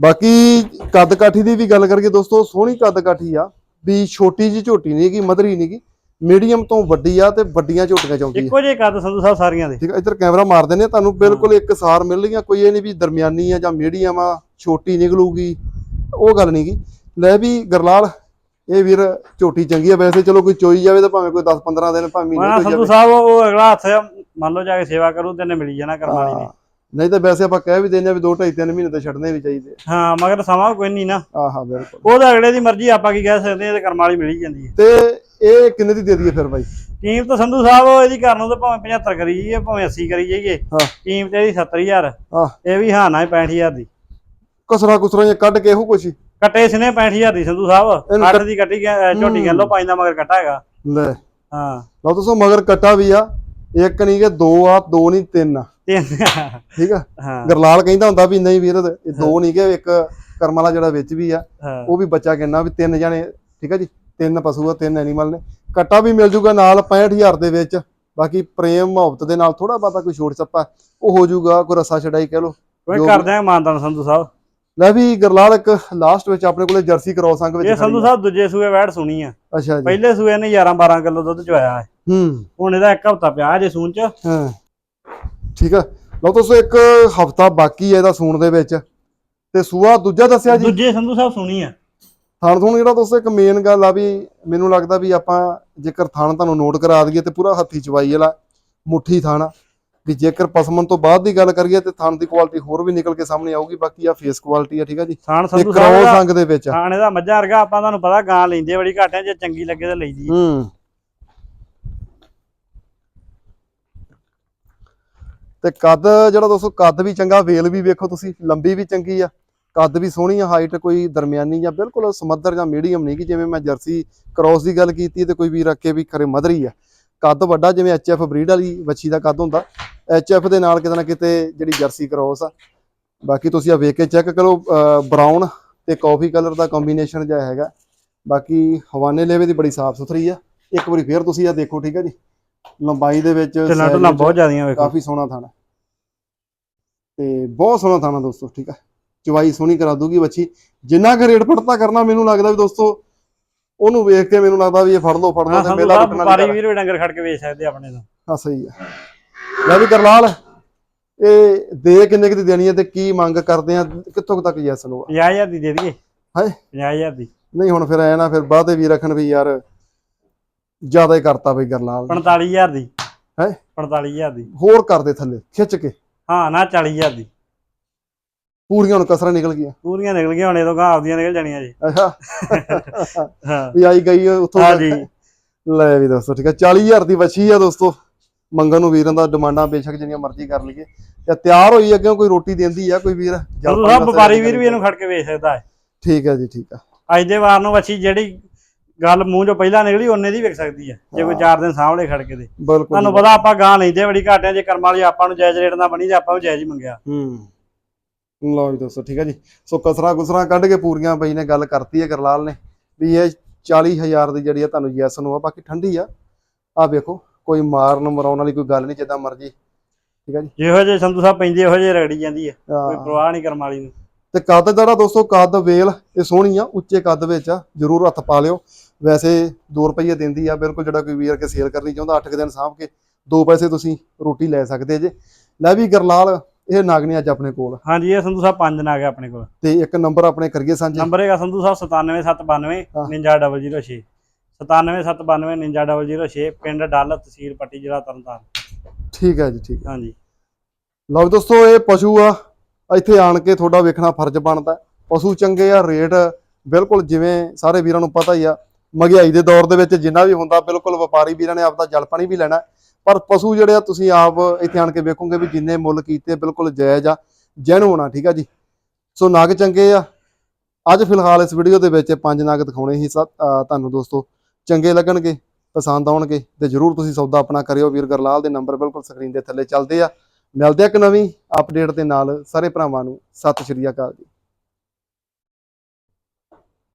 ਬਾਕੀ ਕੱਦ ਕਾਠੀ ਦੀ ਵੀ ਗੱਲ ਕਰੀਏ ਦੋਸਤੋ ਸੋਹਣੀ ਕੱਦ ਕਾਠੀ ਆ। ਵੀ ਛੋਟੀ ਜੀ ਝੋਟੀ ਨਹੀਂ ਗੀ ਮਧਰੀ ਨਹੀਂ ਗੀ ਮੀਡੀਅਮ ਤੋਂ ਵੱਡੀ ਆ ਤੇ ਵੱਡੀਆਂ ਝੋਟੀਆਂ ਚਾਉਂਦੀ ਇੱਕੋ ਜਿਹੇ ਕੱਦ ਸੰਧੂ ਸਾਹਿਬ ਸਾਰੀਆਂ ਦੇ। ਠੀਕ ਇੱਧਰ ਕੈਮਰਾ ਮਾਰ ਦਿੰਦੇ ਆ ਤੁਹਾਨੂੰ ਬਿਲਕੁਲ ਇੱਕ ਸਾਰ ਮਿਲ ਰਹੀਆਂ ਕੋਈ ਇਹ ਨਹੀਂ ਵੀ ਦਰਮਿਆਨੀ ਆ ਜਾਂ ਮੀਡੀਅਮ ਆ ਛੋਟੀ ਨਿਕਲੂਗੀ ਉਹ ਗੱਲ ਨਹੀਂ ਗੀ ਲੈ ਵੀ ਗਰਲਾਲ ਇਹ ਵੀਰ ਝੋਟੀ ਚੰਗੀ ਆ ਵੈਸੇ ਚਲੋ ਕੋਈ ਚੋਈ ਜਾਵੇ ਤਾਂ ਭਾਵੇਂ ਕੋਈ 10 15 ਦਿਨ ਭਾਵੇਂ ਮਹੀਨੇ ਸੰਧੂ ਜਾਵੇ। ਸਾਹਿਬ ਉਹ ਅਗਲਾ ਹੱਥ ਮੰਨ ਲਓ ਜਾ ਕੇ ਸੇਵਾ ਕਰੂ ਤੇ ਨੇ ਮਿਲੀ ਜਾਣਾ ਕਰਮ ਵਾਲੀ ਨੇ ਨਹੀਂ ਤਾਂ ਵੈਸੇ ਆਪਾਂ ਕਹਿ ਵੀ ਦਿੰਦੇ ਆ ਵੀ 2 2.5 3 ਮਹੀਨੇ ਤਾਂ ਛੱਡਣੇ ਵੀ ਚਾਹੀਦੇ ਹਾਂ ਮਗਰ ਸਮਾਂ ਕੋਈ ਨਹੀਂ ਨਾ। ਆਹਾ ਬਿਲਕੁਲ। ਉਹਦਾ ਅਗਲੇ ਦੀ ਮਰਜ਼ੀ ਆਪਾਂ ਕੀ ਕਹਿ ਸਕਦੇ ਆ ਤੇ ਕਰਮ ਵਾਲੀ ਮਿਲੀ ਜਾਂਦੀ ਹੈ ਤੇ ਇਹ ਕਿੰਨੇ ਦੀ ਦੇ ਦਈਏ ਫਿਰ ਬਾਈ? ਕੀਮਤ ਸੰਧੂ ਸਾਹਿਬ ਇਹਦੀ ਕਰਨ ਨੂੰ ਤਾਂ ਭਾਵੇਂ 75 ਕਰੀ ਜਾਈਏ ਭਾਵੇਂ 80 ਕਰੀ ਜਾਈਏ। ਹਾਂ। ਕੀਮਤ ਇਹਦੀ 70000 ਹਾਂ। ਇਹ ਵੀ ਹਾਂ ਨਾ 65000 ਦੀ। ਕਸਰਾ ਕੁਸਰਾ ਕੱਢ ਕੇ ਇਹੋ ਕੁਛ ਹੀ। ਕੱਟੇ ਸਨੇ 65000 ਦੀ ਸੰਧੂ ਸਾਹਿਬ। ਇਹਨੂੰ ਅੱਠ ਦੀ ਕੱਟੀ ਗਿਆ- ਅਹ ਝੋਟੀ ਗੱਲ ਲੋ ਪੰਜ ਦਾ ਮਗਰ ਕੱਟਾ ਹੈਗਾ। ਲੈ। ਹਾਂ। ਲਓ ਦੋਸਤੋ ਮਗਰ ਕੱਟਾ ਵੀ ਆ। ਇੱਕ ਨਹੀਂ ਕਿ ਦੋ ਆ ਦੋ ਨਹੀਂ ਤਿੰਨ ਆ। ਤੇ ਠੀਕ ਆ? ਹਾਂ। ਗਰਲਾਲ ਕਹਿੰਦਾ ਹੁੰਦਾ ਵੀ ਨਹੀਂ ਵੀਰ ਇਹ ਦੋ ਨਹੀਂ ਕਿ ਇੱਕ ਕਰਮ ਵਾਲਾ ਜਿਹੜਾ ਵਿੱਚ ਵੀ ਆ ਹਾਂ। ਉਹ ਵੀ ਬੱਚਾ ਕਹਿੰਦਾ ਵੀ ਤਿੰਨ ਜਣੇ ਠੀਕ ਆ ਜੀ? ਤਿੰਨ ਪਸ਼ੂ ਆ ਤਿੰਨ ਐਨੀਮਲ ਨੇ। ਕੱਟਾ ਵੀ ਮਿਲ ਜੂਗਾ ਨਾਲ 65000 ਦੇ ਵਿੱਚ। ਬਾਕੀ ਪ੍ਰੇਮ ਮੁਹੱਬਤ ਦੇ ਨਾਲ ਥੋੜਾ ਬਾਤਾ ਕੋਈ ਛੋਟ ਛੱਪਾ ਉਹ ਹੋ ਜੂਗਾ ਕੋਈ ਰਸਾ ਛਡਾਈ ਕਹਿ ਲੋ ਕੋਈ ਕਰਦੇ ਆ ਮਾਨਦਾਨ ਸੰਧੂ ਸਾਹਿਬ। ਲੈ ਵੀ ਗਰਲਾਲ ਇੱਕ ਲਾਸਟ ਵਿੱਚ ਆਪਣੇ ਕੋਲੇ ਜਰਸੀ ਕ੍ਰੋਸ ਅੰਗ ਵਿੱਚ ਇਹ ਸੰਧੂ। ਸਾਹਿਬ ਦੂਜੇ ਸੂਏ ਵੈੜ ਸੁਣੀ ਆ। ਅੱਛਾ ਜੀ। ਪਹਿਲੇ ਸੂਏ ਨੇ 11 12 ਕਿਲੋ ਦੁੱਧ ਚੋਇਆ ਹੈ। ਹੂੰ। ਹੁਣ ਇਹਦਾ ਇੱਕ ਹਫਤਾ ਪਿਆ ਜੇ ਸੂਣ ਚ। ਹਾਂ। ਠੀਕ ਆ। ਲਓ ਦੋਸਤੋ ਇੱਕ ਹਫਤਾ ਬਾਕੀ ਹੈ ਇਹਦਾ ਸੂਣ ਦੇ ਵਿੱਚ। ਤੇ ਸੂਆ ਦੂਜਾ ਦੱਸਿਆ ਜੀ। ਦੂਜੇ ਸੰਧੂ ਸਾਹਿਬ ਸੁਣੀ ਆ। ਥਣ ਥੁਣ ਜਿਹੜਾ ਦੋਸਤੋ ਇੱਕ ਮੇਨ ਗੱਲ ਆ ਵੀ ਮੈਨੂੰ ਲੱਗਦਾ ਵੀ ਆਪਾਂ ਜੇਕਰ ਥਣ ਤੁਹਾਨੂੰ ਨੋਟ ਕਰਾ ਦਈਏ ਤੇ ਪੂਰਾ ਹੱਥੀ ਚਵਾਈ ਵਾਲਾ ਮੁੱਠੀ ਥਣ ਵੀ ਜੇਕਰ ਪਸਮਨ ਤੋਂ ਬਾਅਦ ਦੀ ਗੱਲ ਕਰੀਏ ਤੇ ਥਣ ਦੀ ਕੁਆਲਿਟੀ ਹੋਰ ਵੀ ਨਿਕਲ ਕੇ ਸਾਹਮਣੇ ਆਊਗੀ ਬਾਕੀ ਆ ਫੇਸ ਕੁਆਲਿਟੀ ਆ ਠੀਕ ਆ ਜੀ? ਤੇ ਸੰਧੂ ਸਾਹਿਬ ਅੰਗ ਦੇ ਵਿੱਚ ਆ। ਖਾਣੇ ਦਾ ਮੱਝਾਂ ਵਰਗਾ ਆਪਾਂ ਤੁਹਾਨੂੰ ਪਤਾ ਗਾਂ ਲੈਂਦੇ ਬੜੀ ਘੱਟ ਆ ਜੇ ਚੰਗੀ ਲੱਗੇ ਤਾਂ ਲਈਦੀ ਹੂੰ। ਤੇ ਕੱਦ ਜਿਹੜਾ ਦੋਸਤੋ ਕੱਦ ਵੀ ਚੰਗਾ ਵੇਲ ਵੀ ਵੇਖੋ ਤੁਸੀਂ ਲੰਬੀ ਵੀ ਚੰਗੀ ਆ। ਕੱਦ ਵੀ ਸੋਹਣੀ ਆ ਹਾਈਟ ਕੋਈ ਦਰਮਿਆਨੀ ਜਾਂ ਬਿਲਕੁਲ ਸਮੱਧਰ ਜਾਂ ਮੀਡੀਅਮ ਨਹੀਂ ਕਿ ਜਿਵੇਂ ਮੈਂ ਜਰਸੀ ਕ੍ਰੋਸ ਦੀ ਗੱਲ ਕੀਤੀ ਤੇ ਕੋਈ ਵੀ ਰੱਖ ਕੇ ਵੀ ਖਰੇ ਮਧਰੀ ਆ। ਕੱਦ ਵੱਡਾ ਜਿਵੇਂ ਐਚਐਫ ਬਰੀਡ ਵਾਲੀ ਵੱਛੀ ਦਾ ਕੱਦ ਹੁੰਦਾ ਐਚਐਫ ਦੇ ਨਾਲ ਕਿਤੇ ਨਾ ਕਿਤੇ ਜਿਹੜੀ ਜਰਸੀ ਕ੍ਰੋਸ ਆ। ਬਾਕੀ ਤੁਸੀਂ ਆ ਵੇਖ ਕੇ ਚੈੱਕ ਕਰੋ ਬਰਾਊਨ ਤੇ ਕਾਫੀ ਕਲਰ ਦਾ ਕੰਬੀਨੇਸ਼ਨ ਜਿਹਾ ਹੈਗਾ। ਬਾਕੀ ਹਵਾਨੇ ਲੇਵੇ ਦੀ ਬੜੀ ਸਾਫ਼ ਸੁਥਰੀ ਆ। ਇੱਕ ਵਾਰੀ ਫੇਰ ਤੁਸੀਂ ਆ ਦੇਖੋ ਠੀਕ ਆ ਜੀ? ਲੰਬਾਈ ਦੇ ਵਿੱਚ ਵਿੱਚ ਬਹੁਤ ਜ਼ਿਆਦੀਆਂ ਵੇਖੋ। ਕਾਫੀ ਸੋਹਣਾ ਥਾਣਾ ਤੇ ਬਹੁਤ ਸੋਹਣਾ ਥਾਣਾ ਦੋਸਤੋ ਠੀਕ ਆ? ਚਵਾਈ ਸੋਹਣੀ ਕਰਾ ਦੂਗੀ ਬੱਚੀ ਜਿੰਨਾ ਕੁ ਰੇਟ ਪੜਤਾ ਕਰਨਾ ਮੈਨੂੰ ਲੱਗਦਾ ਵੀ ਦੋਸਤੋ ਉਹਨੂੰ ਵੇਖ ਕੇ ਮੈਨੂੰ ਲੱਗਦਾ ਵੀ ਇਹ ਫੜ ਲਓ ਫੜ ਲਓ ਹਾਂ ਤੇ ਮੇਲਾ ਲੁੱਟਣ ਵਪਾਰੀ ਵੀਰ ਵੀ ਡੰਗਰ ਖੜ ਕੇ ਵੇਚ ਸਕਦੇ ਆਪਣੇ ਤੋਂ। ਹਾਂ ਸਹੀ ਆ। ਲੈ ਵੀ ਕਰਲਾਲ ਇਹ ਦੇ ਕਿੰਨੇ ਕੁ ਦੀ ਦੇਣੀ ਹੈ ਤੇ ਕੀ ਮੰਗ ਕਰਦੇ ਆ? ਕਿੱਥੋਂ ਤੱਕ ਯੈਸ ਲੋ 50000 ਦੀ ਦੇ ਦਈਏ। ਹਾਏ 50000 ਦੀ। ਨਹੀਂ ਹੁਣ ਫਿਰ ਐ ਨਾ ਫਿਰ ਬਾਅਦੇ ਵੀ ਰੱਖਣ ਵੀ ਯਾਰ ਜ਼ਿਆਦਾ ਹੀ ਕਰਤਾ ਬਈ ਗਰਲਾਲ ਨੇ। 45000 ਦੀ। ਹੈਂ? 45000 ਦੀ। ਹੋਰ ਕਰਦੇ ਥੱਲੇ ਖਿੱਚ ਕੇ। ਹਾਂ ਨਾ 40000 ਦੀ। ਪੂਰੀਆਂ ਹੁਣ ਕਸਰਾਂ ਨਿਕਲ ਗਈਆਂ। ਪੂਰੀਆਂ ਨਿਕਲ ਗਈਆਂ ਹੁਣ ਇਹਦੋਂ ਗਾਂ ਆਪਦੀਆਂ ਨਿਕਲ ਜਾਣੀਆਂ ਜੀ। ਅੱਛਾ। ਹਾਂ। ਵੀ ਆਈ ਗਈ ਉੱਥੋਂ। ਹਾਂ ਜੀ। ਲੈ ਵੀ ਦੋਸਤੋ ਠੀਕ ਹੈ 40000 ਦੀ ਵੱਛੀ ਆ ਦੋਸਤੋ। ਮੰਗਣ ਨੂੰ ਵੀਰਾਂ ਦਾ ਡਿਮਾਂਡਾਂ ਬੇਸ਼ੱਕ ਜਿੰਨੀਆਂ ਮਰਜ਼ੀ ਕਰ ਲਈਏ। ਤੇ ਤਿਆਰ ਹੋਈ ਅੱਗੇ ਕੋਈ ਰੋਟੀ ਦਿੰਦੀ ਆ ਕੋਈ ਵੀਰ ਵਾਸਤੇ ਵਪਾਰੀ ਵੀਰ ਵੀ ਇਹਨੂੰ ਖੜ ਕੇ ਵੇਚ ਸਕਦਾ ਹੈ। ਠੀਕ ਹੈ ਜੀ ਠੀਕ ਆ। ਅੱਜ ਦੇ ਵਾਰ ਨੂੰ ਵੱਛੀ ਜਿਹੜੀ ਗੱਲ ਮੂੰਹ ਚੋਂ ਪਹਿਲਾਂ ਨਿਕਲੀ ਉਹਨੇ ਦੀ ਵਿਕ ਸਕਦੀ ਹੈ ਜੇ ਕੋਈ। 4 ਦਿਨ ਸਾਹਮਣੇ ਖੜ ਕੇ ਦੇ ਤੁਹਾਨੂੰ ਪਤਾ ਆਪਾਂ ਗਾਂ ਲੈਂਦੇ ਬੜੀ ਘੱਟ ਹੈ ਜੇ ਕਰਮ ਵਾਲੀ ਆਪਾਂ ਨੂੰ ਜਾਇਜ਼ ਰੇਟ ਨਾਲ ਬਣੀ ਤੇ ਆਪਾਂ ਵੀ ਜਾਇਜ਼ ਹੀ ਮੰਗਿਆ। ਹੂੰ। ਲਓ ਜੀ ਦੋਸਤੋ ਠੀਕ ਹੈ ਜੀ। ਸੋ ਕਸਰਾ ਕੁਸਰਾ ਕੱਢ ਕੇ ਪੂਰੀਆਂ ਬਈ ਨੇ ਗੱਲ ਕਰਤੀ ਹੈ ਗਰਲਾਲ ਨੇ ਵੀ ਇਹ 40000 ਦੀ ਜਿਹੜੀ ਆ ਤੁਹਾਨੂੰ ਯੈਸ ਨੂੰ ਆ ਬਾਕੀ ਠੰਡੀ ਆ। ਆ ਵੇਖੋ ਕੋਈ ਮਾਰਨ ਮਰਾਉਣ ਵਾਲੀ ਕੋਈ ਗੱਲ ਨਹੀਂ ਜਿੱਦਾਂ ਮਰਜ਼ੀ। ਠੀਕ ਹੈ ਜੀ। ਜਿਹੋ ਜਿਹੇ ਸੰਧੂ ਸਾਹਿਬ ਪੈਂਦੇ ਇਹੋ ਜਿਹੇ ਰਗੜੀ ਜਾਂਦੀ ਹੈ। ਕੋਈ। ਪ੍ਰਵਾਹ ਨਹੀਂ ਕਰਮ ਵਾਲੀ ਨੂੰ। ਤੇ ਕੱਦ ਜਿਹੜਾ ਦੋਸਤੋ ਕੱਦ ਵੇਲ ਇਹ ਸੋਹਣੀ ਆ ਉੱਚੇ ਕੱਦ ਵਿੱਚ ਆ ਜਰੂਰ ਹੱਥ ਪਾ ਲਿਓ। ਵੈਸੇ 2 ਰੁਪਏ ਦਿੰਦੀ ਆ ਬਿਲਕੁਲ ਜਿਹੜਾ ਕੋਈ ਵੀਰ ਕੇ ਸੇਲ ਕਰਨੀ ਚਾਹੁੰਦਾ 8 ਦਿਨ ਸਾਂਭ ਕੇ 2 ਪੈਸੇ ਤੁਸੀਂ ਰੋਟੀ ਲੈ ਸਕਦੇ ਜੇ। ਲੈ ਵੀ ਗਰਲਾਲ ਇਹ ਨਾਗਨੀ ਅੱਜ ਆਪਣੇ ਕੋਲ। ਹਾਂਜੀ ਇਹ ਸੰਧੂ ਸਾਹਿਬ ਪੰਜ ਨਾਗ ਆ ਆਪਣੇ ਕੋਲ। ਤੇ ਇੱਕ ਨੰਬਰ ਆਪਣੇ ਕਰੀਏ ਸਾਂਝੇ? ਨੰਬਰ ਹੈਗਾ ਸੰਧੂ ਸਾਹਿਬ 97792 ਹਾਂ। 99006 97792 99006 ਪਿੰਡ ਡੱਲ ਤਹਿਸੀਲ ਪੱਟੀ ਜ਼ਿਲ੍ਹਾ ਤਰਨਤਾਰਨ। ਠੀਕ ਹੈ ਜੀ ਠੀਕ ਹੈ। ਹਾਂਜੀ। ਲਓ ਦੋਸਤੋ ਇਹ ਪਸ਼ੂ ਆ। ਇੱਥੇ ਆਣ ਕੇ ਤੁਹਾਡਾ ਵੇਖਣਾ ਫਰਜ਼ ਬਣਦਾ। ਹੈ। ਪਸ਼ੂ ਚੰਗੇ ਆ ਰੇਟ ਬਿਲਕੁਲ ਜਿਵੇਂ ਸਾਰੇ ਵੀਰਾਂ ਨੂੰ ਪਤਾ ਹੀ ਆ। ਮਹਿੰਗਾਈ ਦੇ ਦੌਰ ਦੇ ਵਿੱਚ ਜਿੰਨਾ ਵੀ ਹੁੰਦਾ ਬਿਲਕੁਲ ਵਪਾਰੀ ਵੀਰਾਂ ਨੇ ਆਪਦਾ ਜਲ ਪਾਣੀ ਵੀ ਲੈਣਾ। ਹੈ। ਪਰ ਪਸ਼ੂ ਜਿਹੜੇ ਆ, ਤੁਸੀਂ ਆਪ ਇੱਥੇ ਆਣ ਕੇ ਵੇਖੋਗੇ ਵੀ ਜਿੰਨੇ ਮੁੱਲ ਕੀਤੇ, ਬਿਲਕੁਲ ਜਾਇਜ਼ ਆ ਜੈਨੂਨ ਆ ਠੀਕ ਆ ਜੀ? ਸੋ ਨਗ ਚੰਗੇ ਆ। ਅੱਜ ਫਿਲਹਾਲ ਇਸ ਵੀਡੀਓ ਦੇ ਵਿੱਚ ਪੰਜ ਨਗ ਦਿਖਾਉਣੇ ਹੀ ਸਾ- ਤੁਹਾਨੂੰ ਦੋਸਤੋ। ਚੰਗੇ ਲੱਗਣਗੇ, ਪਸੰਦ ਆਉਣਗੇ, ਤੇ ਜਰੂਰ ਤੁਸੀਂ ਸੌਦਾ ਆਪਣਾ ਕਰਿਓ। ਵੀਰ ਗਰਲਾਲ ਦੇ ਨੰਬਰ ਬਿਲਕੁਲ ਸਕਰੀਨ ਦੇ ਥੱਲੇ ਚੱਲਦੇ ਆ। ਮਿਲਦੇ ਆ ਇੱਕ ਨਵੀਂ ਅਪਡੇਟ ਦੇ ਨਾਲ। ਸਾਰੇ ਭਰਾਵਾਂ ਨੂੰ ਸਤਿ ਸ਼੍ਰੀ ਅਕਾਲ ਜੀ।